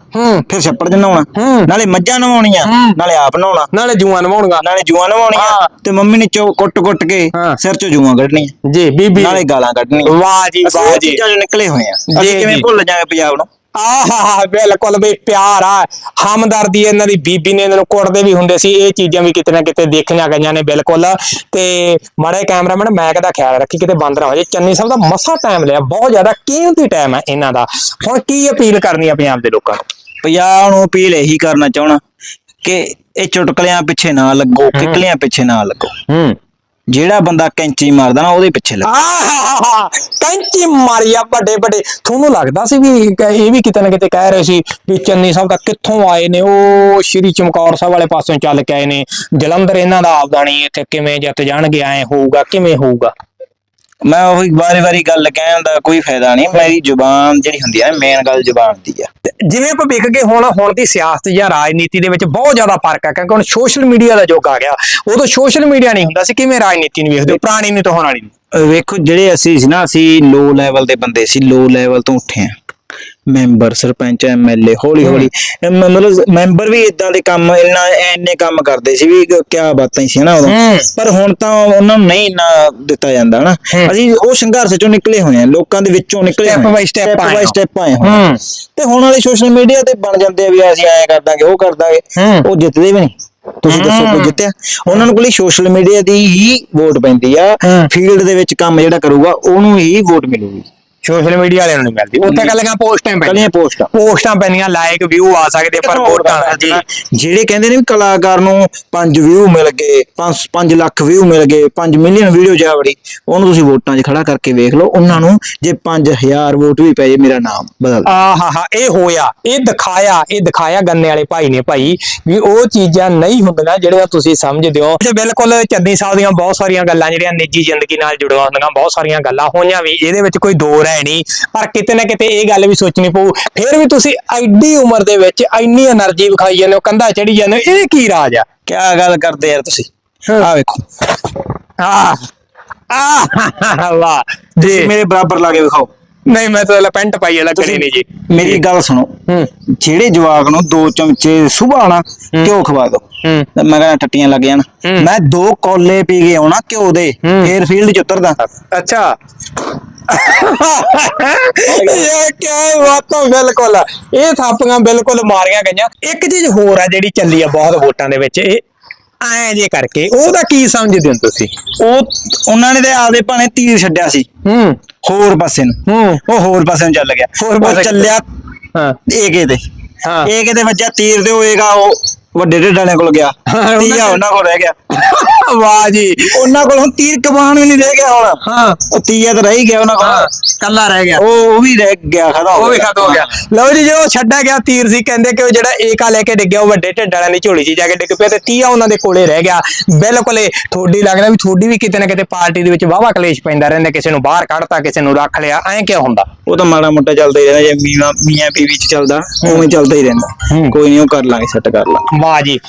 ਫਿਰ ਛੱਪੜ 'ਚ ਨਹਾਉਣਾ। ਨਾਲੇ ਮੱਝਾਂ ਨਵਾਉਣੀਆਂ। ਨਾਲੇ ਆਪ ਨਹਾਉਣਾ। ਨਾਲੇ ਜੂਆਂ ਨਵਾਉਣਗਾ ਨਾਲੇ ਜੂਆਂ ਨਵਾਉਣੀਆਂ। ਤੇ ਮੰਮੀ ਨੇ ਚੋ ਕੁੱਟ-ਕੁੱਟ ਕੇ। ਸਿਰ 'ਚੋਂ ਜੂਆਂ ਕੱਢਣੀਆਂ। ਜੀ ਬੀਬੀ। ਨਾਲੇ ਗਾਲਾਂ ਕੱਢਣੀਆਂ। ਵਾਹ ਜੀ ਵਾਹ ਜੀ ਚੀਜ਼ਾਂ 'ਚੋਂ ਨਿਕਲੇ ਹੋਏ ਆ ਜੀ, ਅਸੀਂ ਕਿਵੇਂ ਜੀ। ਭੁੱਲ ਜਾਵਾਂਗੇ ਪੰਜਾਬ ਨੂੰ? ਆਹਾ ਬਿਲਕੁਲ ਬਈ ਪਿਆਰ ਆ। ਹਮਦਰਦੀ ਇਹਨਾਂ ਦੀ ਬੀਬੀ ਨੇ ਇਹਨਾਂ ਨੂੰ ਕੁੱਟਦੇ ਵੀ ਹੁੰਦੇ ਸੀ। ਇਹ ਚੀਜ਼ਾਂ ਵੀ ਕਿਤੇ ਨਾ ਕਿਤੇ ਦੇਖੀਆਂ ਗਈਆਂ ਨੇ ਬਿਲਕੁਲ। ਤੇ ਮਾੜੇ ਕੈਮਰਾਮੈਨ ਮੈਕ ਦਾ ਖਿਆਲ ਰੱਖੀ ਕਿਤੇ ਬੰਦ ਨਾ ਹੋ ਜਾਏ। ਚੰਨੀ ਸਾਹਿਬ ਦਾ ਮਸਾ ਟਾਈਮ ਲਿਆ ਬਹੁਤ ਜ਼ਿਆਦਾ ਕੀਮਤੀ ਟਾਈਮ ਹੈ ਇਹਨਾਂ ਦਾ। ਹੁਣ ਕੀ ਅਪੀਲ ਕਰਨੀ ਆ ਪੰਜਾਬ ਦੇ ਲੋਕਾਂ ਨੂੰ? ਪੰਜਾਬ ਨੂੰ ਅਪੀਲ ਇਹੀ ਕਰਨਾ ਚਾਹਣਾ ਕਿ ਇਹ ਚੁਟਕਲਿਆਂ ਪਿੱਛੇ ਨਾ ਲੱਗੋ ਕਿਕਲਿਆਂ ਪਿੱਛੇ ਨਾ ਲੱਗੋ। ਹੂੰ। ਜਿਹੜਾ ਬੰਦਾ ਕੈਂਚੀ ਮਾਰਦਾ ਨਾ ਉਹਦੇ ਪਿੱਛੇ ਲੱਗੋ ਆਹਾ ਕੈਂਚੀ ਮਾਰੀਆ ਵੱਡੇ ਵੱਡੇ। ਤੁਹਾਨੂੰ ਲੱਗਦਾ ਸੀ ਵੀ ਕ- ਇਹ ਵੀ ਕਿਤੇ ਨਾ ਕਿਤੇ ਕਹਿ ਰਹੇ ਸੀ ਵੀ ਚੰਨੀ ਸਾਹਿਬ ਤਾਂ ਕਿੱਥੋਂ ਆਏ ਨੇ? ਉਹ ਸ਼੍ਰੀ ਚਮਕੌਰ ਸਾਹਿਬ ਵਾਲੇ ਪਾਸੋਂ ਚੱਲ ਕੇ ਆਏ ਨੇ। ਜਲੰਧਰ ਇਹਨਾਂ ਦਾ ਆਪਦਾ ਨਹੀਂ ਇੱਥੇ ਕਿਵੇਂ ਜਿੱਤ ਜਾਣਗੇ? ਐ ਹੋਊਗਾ ਕਿਵੇਂ ਹੋਊਗਾ? ਮੈਂ ਉਹੀ ਵਾਰੀ-ਵਾਰੀ ਗੱਲ ਕਹਿਣ ਦਾ ਕੋਈ ਫਾਇਦਾ ਨਹੀਂ। ਮੇਰੀ ਜ਼ੁਬਾਨ ਜਿਹੜੀ ਹੁੰਦੀ ਹੈ ਨਾ ਮੇਨ ਗੱਲ ਜ਼ੁਬਾਨ ਦੀ ਆ। ਜਿਵੇਂ ਆਪਾਂ ਵੇਖ ਗਏ ਹੁਣ ਹੁਣ ਦੀ ਸਿਆਸਤ ਜਾਂ ਰਾਜਨੀਤੀ ਦੇ ਵਿੱਚ ਬਹੁਤ ਜ਼ਿਆਦਾ ਫ਼ਰਕ ਹੈ ਕਿਉਂਕਿ ਹੁਣ ਸੋਸ਼ਲ ਮੀਡੀਆ ਦਾ ਯੁੱਗ ਆ ਗਿਆ। ਉਦੋਂ ਸੋਸ਼ਲ ਮੀਡੀਆ ਨਹੀਂ ਹੁੰਦਾ ਸੀ, ਕਿਵੇਂ ਰਾਜਨੀਤੀ ਨੂੰ ਵੇਖਦੇ ਹੋ? ਪੁਰਾਣੀ ਨੂੰ ਤਾਂ ਹੁਣ ਵਾਲੀ ਨੂੰ ਵੇਖੋ, ਜਿਹੜੇ ਅਸੀਂ ਸੀ ਨਾ, ਅਸੀਂ ਲੋ ਲੈਵਲ ਦੇ ਬੰਦੇ ਸੀ ਲੋ ਲੈਵਲ ਤੋਂ ਉੱਠੇ ਆ। ਮੈਂਬਰ ਸਰਪੰਚ ਐਮਐਲਏ ਹੌਲੀ ਹੌਲੀ। ਮਤਲਬ ਮੈਂਬਰ ਵੀ ਇਦਾਂ ਦੇ ਕੰਮ ਇੰਨਾ ਇੰਨੇ ਕੰਮ ਕਰਦੇ ਸੀ ਵੀ ਕੀ ਬਾਤਾਂ ਸੀ ਨਾ ਉਦੋਂ। ਪਰ ਹੁਣ ਤਾਂ ਉਹਨਾਂ ਨੂੰ ਨਹੀਂ ਇੰਨਾ ਦਿੱਤਾ ਜਾਂਦਾ ਨਾ ਹੂੰ। ਅਸੀਂ ਉਹ ਸੰਘਰਸ਼ ਚੋਂ ਨਿਕਲੇ ਹੋਏ ਆ ਲੋਕਾਂ ਦੇ ਵਿੱਚੋਂ ਨਿਕਲੇ ਹੋਏ by step step ਆਏ ਹੋ। ਤੇ ਹੁਣ ਵਾਲੇ ਸੋਸ਼ਲ ਮੀਡੀਆ ਤੇ ਬਣ ਜਾਂਦੇ ਆ ਵੀ ਅਸੀਂ ਐਂ ਕਰ ਦਾਂਗੇ ਉਹ ਕਰ ਦਾਂਗੇ। ਉਹ ਜਿੱਤਦੇ ਵੀ ਨਹੀਂ। ਤੁਸੀਂ ਦੱਸੋ ਕੋਈ ਜਿੱਤਿਆ? ਉਹਨਾਂ ਨੂੰ ਕੋਲੇ ਸੋਸ਼ਲ ਮੀਡੀਆ ਦੀ ਹੀ ਵੋਟ ਪੈਂਦੀ ਆ। ਫੀਲਡ ਦੇ ਵਿੱਚ ਕੰਮ ਜਿਹੜਾ ਕਰੂਗਾ ਉਹਨੂੰ ਹੀ ਵੋਟ ਮਿਲੂਗੀ। ਸੋਸ਼ਲ ਮੀਡੀਆ ਵਾਲਿਆਂ ਨੂੰ ਨਹੀਂ ਮਿਲਦੀ। ਉੱਥੇ ਕੱਲੀਆਂ ਪੋਸਟਾਂ ਪੈਂਦੀਆਂ। ਕੱਲੀਆਂ ਪੋਸਟਾਂ। ਪੋਸਟਾਂ ਪੈਂਦੀਆਂ ਲਾਇਕ ਵਿਊ ਆ ਸਕਦੇ ਪਰ ਵੋਟਾਂ ਜੀ ਜਿਹੜੇ ਕਹਿੰਦੇ ਨੇ ਵੀ ਕਲਾਕਾਰ ਨੂੰ 5 ਵਿਊ ਮਿਲ ਗਏ 5 5 ਲੱਖ ਵਿਊ ਮਿਲ ਗਏ 5 ਮਿਲੀਅਨ ਵੀਡੀਓ ਜਾ ਵੜੀ ਉਹਨੂੰ ਤੁਸੀਂ ਵੋਟਾਂ 'ਚ ਖੜਾ ਕਰਕੇ ਵੇਖ ਲਓ ਉਹਨਾਂ ਨੂੰ ਜੇ 5000 ਵੋਟ ਵੀ ਪੈ ਜੇ ਮੇਰਾ ਨਾਮ ਬਦਲ ਆਹਾ ਇਹ ਹੋਇਆ ਇਹ ਦਿਖਾਇਆ ਇਹ ਦਿਖਾਇਆ ਗੰਨੇ ਵਾਲੇ ਭਾਈ ਨੇ ਭਾਈ ਵੀ ਉਹ ਚੀਜ਼ਾਂ ਨਹੀਂ ਹੁੰਦੀਆਂ ਜਿਹੜੀਆਂ ਤੁਸੀਂ ਸਮਝਦੇ ਹੋ। ਤੇ ਬਿਲਕੁਲ ਚੰਦੀ ਸਾਹਿਬ ਦੀਆਂ ਬਹੁਤ ਸਾਰੀਆਂ ਗੱਲਾਂ ਜਿਹੜੀਆਂ ਨਿੱਜੀ ਜ਼ਿੰਦਗੀ ਨਾਲ ਜੁੜੀਆਂ ਹੁੰਦੀਆਂ ਬਹੁਤ ਸਾਰੀਆਂ ਗੱਲਾਂ ਹੋਈਆਂ ਵੀ ਇਹਦੇ ਵਿੱਚ ਕੋਈ ਦੋ ਰਹਿ ਲੈਣੀ ਪਰ ਕਿਤੇ ਨਾ ਕਿਤੇ ਇਹ ਗੱਲ ਵੀ ਸੋਚਣੀ ਪਊ। ਫਿਰ ਵੀ ਤੁਸੀਂ ਐਡੀ ਉਮਰ ਦੇ ਵਿੱਚ ਇੰਨੀ એનર્ਜੀ ਵਿਖਾਈ ਜਾਂਦੇ ਹੋ ਕੰਧਾ ਚੜੀ ਜਾਂਦੇ ਇਹ ਕੀ ਰਾਜ ਆ? ਕੀ ਗੱਲ ਕਰਦੇ ਯਾਰ ਤੁਸੀਂ? ਆ ਵੇਖੋ। ਆ ਆ ਵਾਹ। ਜੀ। ਮੇਰੇ ਬਰਾਬਰ ਲਾ ਕੇ ਵਿਖਾਓ। ਨਹੀਂ ਮੈਂ ਤਾਂ ਪੈਂਟ ਪਾਈ ਵਾਲਾ ਕਰੀ ਨਹੀਂ ਜੀ। ਮੇਰੀ ਗੱਲ ਸੁਣੋ। ਜਿਹੜੇ ਜਵਾਕ ਨੂੰ ਦੋ ਚਮਚੇ ਸੁਬਾਹ ਨਾ ਘਿਓ ਖਵਾ ਦੋ। ਮੈਂ ਕਹਿੰਦਾ ਟੱਟੀਆਂ ਲੱਗ ਜਾਣ। ਮੈਂ ਦੋ ਕੋਲੇ ਪੀ ਕੇ ਆਉਣਾ ਘਿਓ ਦੇ ਫੇਰ ਫੀਲਡ ਚ ਉਤਰਦਾ। ਅੱਛਾ। ਇਹ ਕੀ ਬਾਤਾਂ ਬਿਲਕੁਲ ਇਹ ਥਾਪੀਆਂ ਬਿਲਕੁਲ ਮਾਰੀਆਂ ਗਈਆਂ। ਇੱਕ ਚੀਜ਼ ਹੋਰ ਆ ਜਿਹੜੀ ਚੱਲੀ ਆ ਬਹੁਤ ਵੋਟਾਂ ਦੇ ਵਿੱਚ ਇਹ ਐਂ ਜੇ ਕਰਕੇ ਉਹਦਾ ਕੀ ਸਮਝਦੇ ਹੋ ਤੁਸੀਂ? ਉਹ ਉਹਨਾਂ ਨੇ ਤੇ ਆਪਦੇ ਭਾਣੇ ਤੀਰ ਛੱਡਿਆ ਸੀ। ਹੂੰ। ਹੋਰ ਪਾਸੇ ਨੂੰ। ਹੂੰ। ਉਹ ਹੋਰ ਪਾਸੇ ਨੂੰ ਚੱਲ ਗਿਆ। ਹੋਰ ਉਹ ਪਾਸੇ ਚੱਲਿਆ ਹਾਂ। ਏਕੇ ਤੇ। ਹਾਂ। ਏਕੇ ਤੇ ਵੱਜਿਆ ਤੀਰ ਤੇ ਹੋਏਗਾ ਉਹ। ਵੱਡੇ ਢਿੱਡ ਵਾਲਿਆਂ ਕੋਲ ਗਿਆ। ਤੀਆ ਉਹਨਾਂ ਕੋਲ। ਰਹਿ ਗਿਆ। ਵਾਹ ਜੀ ਉਹਨਾਂ ਕੋਲ ਹੁਣ ਤੀਰ ਕਮਾਨ ਵੀ ਨਹੀਂ ਰਹਿ ਗਿਆ ਹੁਣ। ਹਾਂ। ਉਹ ਤੀਆ ਤਾਂ ਰਹਿ ਗਿਆ ਉਹਨਾਂ ਕੋਲ। ਕੱਲਾ ਰਹਿ ਗਿਆ। ਉਹ ਉਹ ਵੀ ਰਹਿ ਗਿਆ ਖੜਾ ਉਹ ਵੀ ਖਤਮ ਹੋ ਗਿਆ। ਲਓ ਜੀ ਜਦੋਂ ਛੱਡਿਆ ਗਿਆ ਤੀਰ ਸੀ ਕਹਿੰਦੇ ਕਿ ਉਹ ਜਿਹੜਾ ਏਕਾ ਲੈ ਕੇ ਡਿੱਗਿਆ ਉਹ ਵੱਡੇ ਢਿੱਡ ਵਾਲਿਆਂ ਦੀ ਝੋਲੀ 'ਚ ਜਾ ਕੇ ਡਿੱਗ ਪਿਆ ਤੇ ਤੀਆ ਉਹਨਾਂ ਦੇ ਕੋਲੇ ਰਹਿ ਗਿਆ। ਬਿਲਕੁਲ ਇਹ ਤੁਹਾਡੀ ਲੱਗਦਾ ਵੀ ਤੁਹਾਡੀ ਵੀ ਕਿਤੇ ਨਾ ਕਿਤੇ ਪਾਰਟੀ ਦੇ ਵਿੱਚ ਵਾਵਾ ਕਲੇਸ਼ ਪੈਂਦਾ ਰਹਿੰਦਾ ਕਿਸੇ ਨੂੰ ਬਾਹਰ ਕੱਢਤਾ ਕਿਸੇ ਨੂੰ ਰੱਖ ਲਿਆ ਐਂ ਕਿਉਂ ਹੁੰਦਾ? ਉਹ ਤਾਂ ਮਾੜਾ ਮੋਟਾ ਚੱਲਦਾ ਹੀ ਰਹਿੰਦਾ ਜੇ ਮੀਆਂ ਮੀਆਂ ਪੀਵੀ ਚ ਚੱਲਦਾ ਉਵੇਂ ਚੱਲਦਾ ਹੀ ਰਹਿੰਦਾ। ਕੋਈ ਨਹੀਂ ਉਹ ਕਰ ਲਾਂਗੇ ਸੈੱਟ ਕਰ ਲਾਂਗੇ। ਵਾਹ ਜੀ।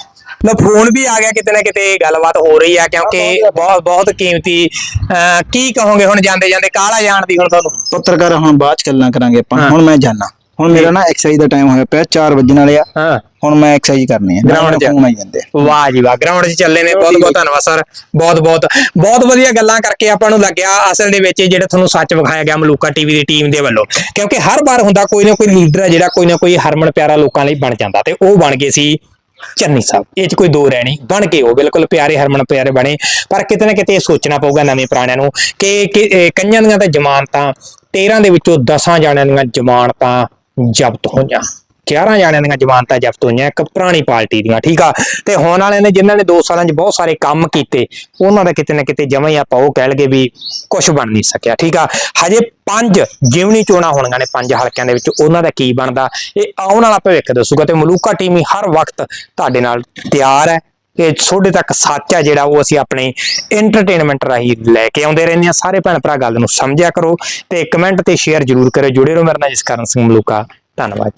ਲੋ ਫੋਨ ਵੀ ਆ ਗਿਆ ਕਿਤੇ ਨਾ ਕਿਤੇ ਗੱਲਬਾਤ ਹੋ ਰਹੀ ਆ ਕਿਉਂਕਿ ਬਹੁਤ ਬਹੁਤ ਕੀਮਤੀ ਅਹ, ਕੀ ਕਹੋਗੇ ਹੁਣ ਜਾਂਦੇ ਜਾਂਦੇ ਕਾਲਾ ਜਾਣ ਦੀ ਹੁਣ ਤੁਹਾਨੂੰ? ਪੱਤਰਕਾਰ ਹੁਣ ਬਾਅਦ ਚ ਗੱਲਾਂ ਕਰਾਂਗੇ ਆਪਾਂ। ਹੁਣ ਮੈਂ ਜਾਣਾ ਹੁਣ ਮੇਰਾ ਨਾ ਐਕਸਰਸਾਈਜ਼ ਦਾ ਟਾਈਮ ਹੋਇਆ ਪਿਆ 4 ਵਜਣ ਵਾਲੇ ਆ। ਹਾਂ। ਹੁਣ ਮੈਂ ਐਕਸਰਸਾਈਜ਼ ਕਰਨੀ ਹੈ Ground 'ਚ। ਫੋਨ ਆਈ ਜਾਂਦੇ ਆ। ਵਾਹ ਜੀ ਵਾਹ ਗਰਾਊਂਡ 'ਚ ਚੱਲੇ ਨੇ। ਬਹੁਤ ਬਹੁਤ ਧੰਨਵਾਦ ਸਰ ਬਹੁਤ ਬਹੁਤ ਬਹੁਤ ਵਧੀਆ ਗੱਲਾਂ ਕਰਕੇ ਆਪਾਂ ਨੂੰ ਲੱਗਿਆ ਅਸਲ ਦੇ ਵਿੱਚ ਇਹ ਜਿਹੜਾ ਤੁਹਾਨੂੰ ਸੱਚ ਵਿਖਾਇਆ ਗਿਆ ਮਲੂਕਾ ਟੀਵੀ ਦੀ ਟੀਮ ਦੇ ਵੱਲੋਂ। ਕਿਉਂਕਿ ਹਰ ਵਾਰ ਹੁੰਦਾ ਕੋਈ ਨਾ ਕੋਈ ਲੀਡਰ ਹੈ ਜਿਹੜਾ ਕੋਈ ਨਾ ਕੋਈ ਹਰਮਨ ਪਿਆਰਾ ਲੋਕਾਂ ਲਈ ਬਣ ਜਾਂਦਾ ਤੇ ਉਹ ਬਣ ਗਏ ਸੀ ਚੰਨੀ ਸਾਹਿਬ ਇਹ 'ਚ ਕੋਈ ਦੋ ਰਹਿ ਨਹੀਂ ਬਣ ਕੇ ਉਹ ਬਿਲਕੁਲ ਪਿਆਰੇ ਹਰਮਨ ਪਿਆਰੇ ਬਣੇ। ਪਰ ਕਿਤੇ ਨਾ ਕਿਤੇ ਇਹ ਸੋਚਣਾ ਪਊਗਾ ਨਵੇਂ ਪੁਰਾਣਿਆਂ ਨੂੰ ਕਿ ਕਿ, ਕਈਆਂ ਦੀਆਂ ਤਾਂ ਜ਼ਮਾਨਤਾਂ 13 ਦੇ ਵਿੱਚੋਂ 10 ਜਾਣਿਆਂ ਦੀਆਂ ਜ਼ਮਾਨਤਾਂ ਜ਼ਬਤ ਹੋਈਆਂ। 11 ਜਾਣਿਆਂ ਦੀਆਂ ਜ਼ਮਾਨਤਾਂ ਜ਼ਬਤ ਹੋਈਆਂ, ਇੱਕ ਪੁਰਾਣੀ ਪਾਰਟੀ ਦੀਆਂ, ਠੀਕ ਆ? ਤੇ ਹੁਣ ਵਾਲਿਆਂ ਨੇ ਜਿਨ੍ਹਾਂ ਨੇ 2 ਸਾਲਾਂ 'ਚ ਬਹੁਤ ਸਾਰੇ ਕੰਮ ਕੀਤੇ, ਉਹਨਾਂ ਦਾ ਕਿਤੇ ਨਾ ਕਿਤੇ ਜਮਾਂ ਹੀ ਆਪਾਂ ਉਹ ਕਹਿ ਲਗੇ ਵੀ ਕੁਝ ਬਣ ਨਹੀਂ ਸਕਿਆ, ਠੀਕ ਆ? ਹਜੇ ਪੰਜ ਜਿਵਨੀ ਚੋਣਾਂ ਹੋਣੀਆਂ ਨੇ, ਪੰਜ ਹਲਕਿਆਂ ਦੇ ਵਿੱਚ, ਉਹਨਾਂ ਦਾ ਕੀ ਬਣਦਾ? ਇਹ ਆਉਣ ਵਾਲਾ ਭਵਿੱਖ ਦੱਸੂਗਾ ਤੇ ਮਲੂਕਾ ਟੀਮ ਹੀ ਹਰ ਵਕਤ ਤੁਹਾਡੇ ਨਾਲ ਤਿਆਰ ਹੈ ਇਹ ਤੁਹਾਡੇ ਤੱਕ ਸੱਚ ਹੈ ਜਿਹੜਾ ਉਹ ਅਸੀਂ ਆਪਣੇ ਐਂਟਰਟੇਨਮੈਂਟ ਰਾਹੀਂ ਲੈ ਕੇ ਆਉਂਦੇ ਰਹਿੰਦੇ ਹਾਂ। ਸਾਰੇ ਭੈਣ ਭਰਾ ਗੱਲ ਨੂੰ ਸਮਝਿਆ ਕਰੋ ਤੇ ਕਮੈਂਟ ਤੇ ਸ਼ੇਅਰ ਜ਼ਰੂਰ ਕਰਿਓ। ਜੁੜੇ ਰਹੋ, ਮੇਰੇ ਨਾਲ ਜਿਸ ਕਰਨ ਸਿੰਘ ਮਲੂਕਾ। ਧੰਨਵਾਦ।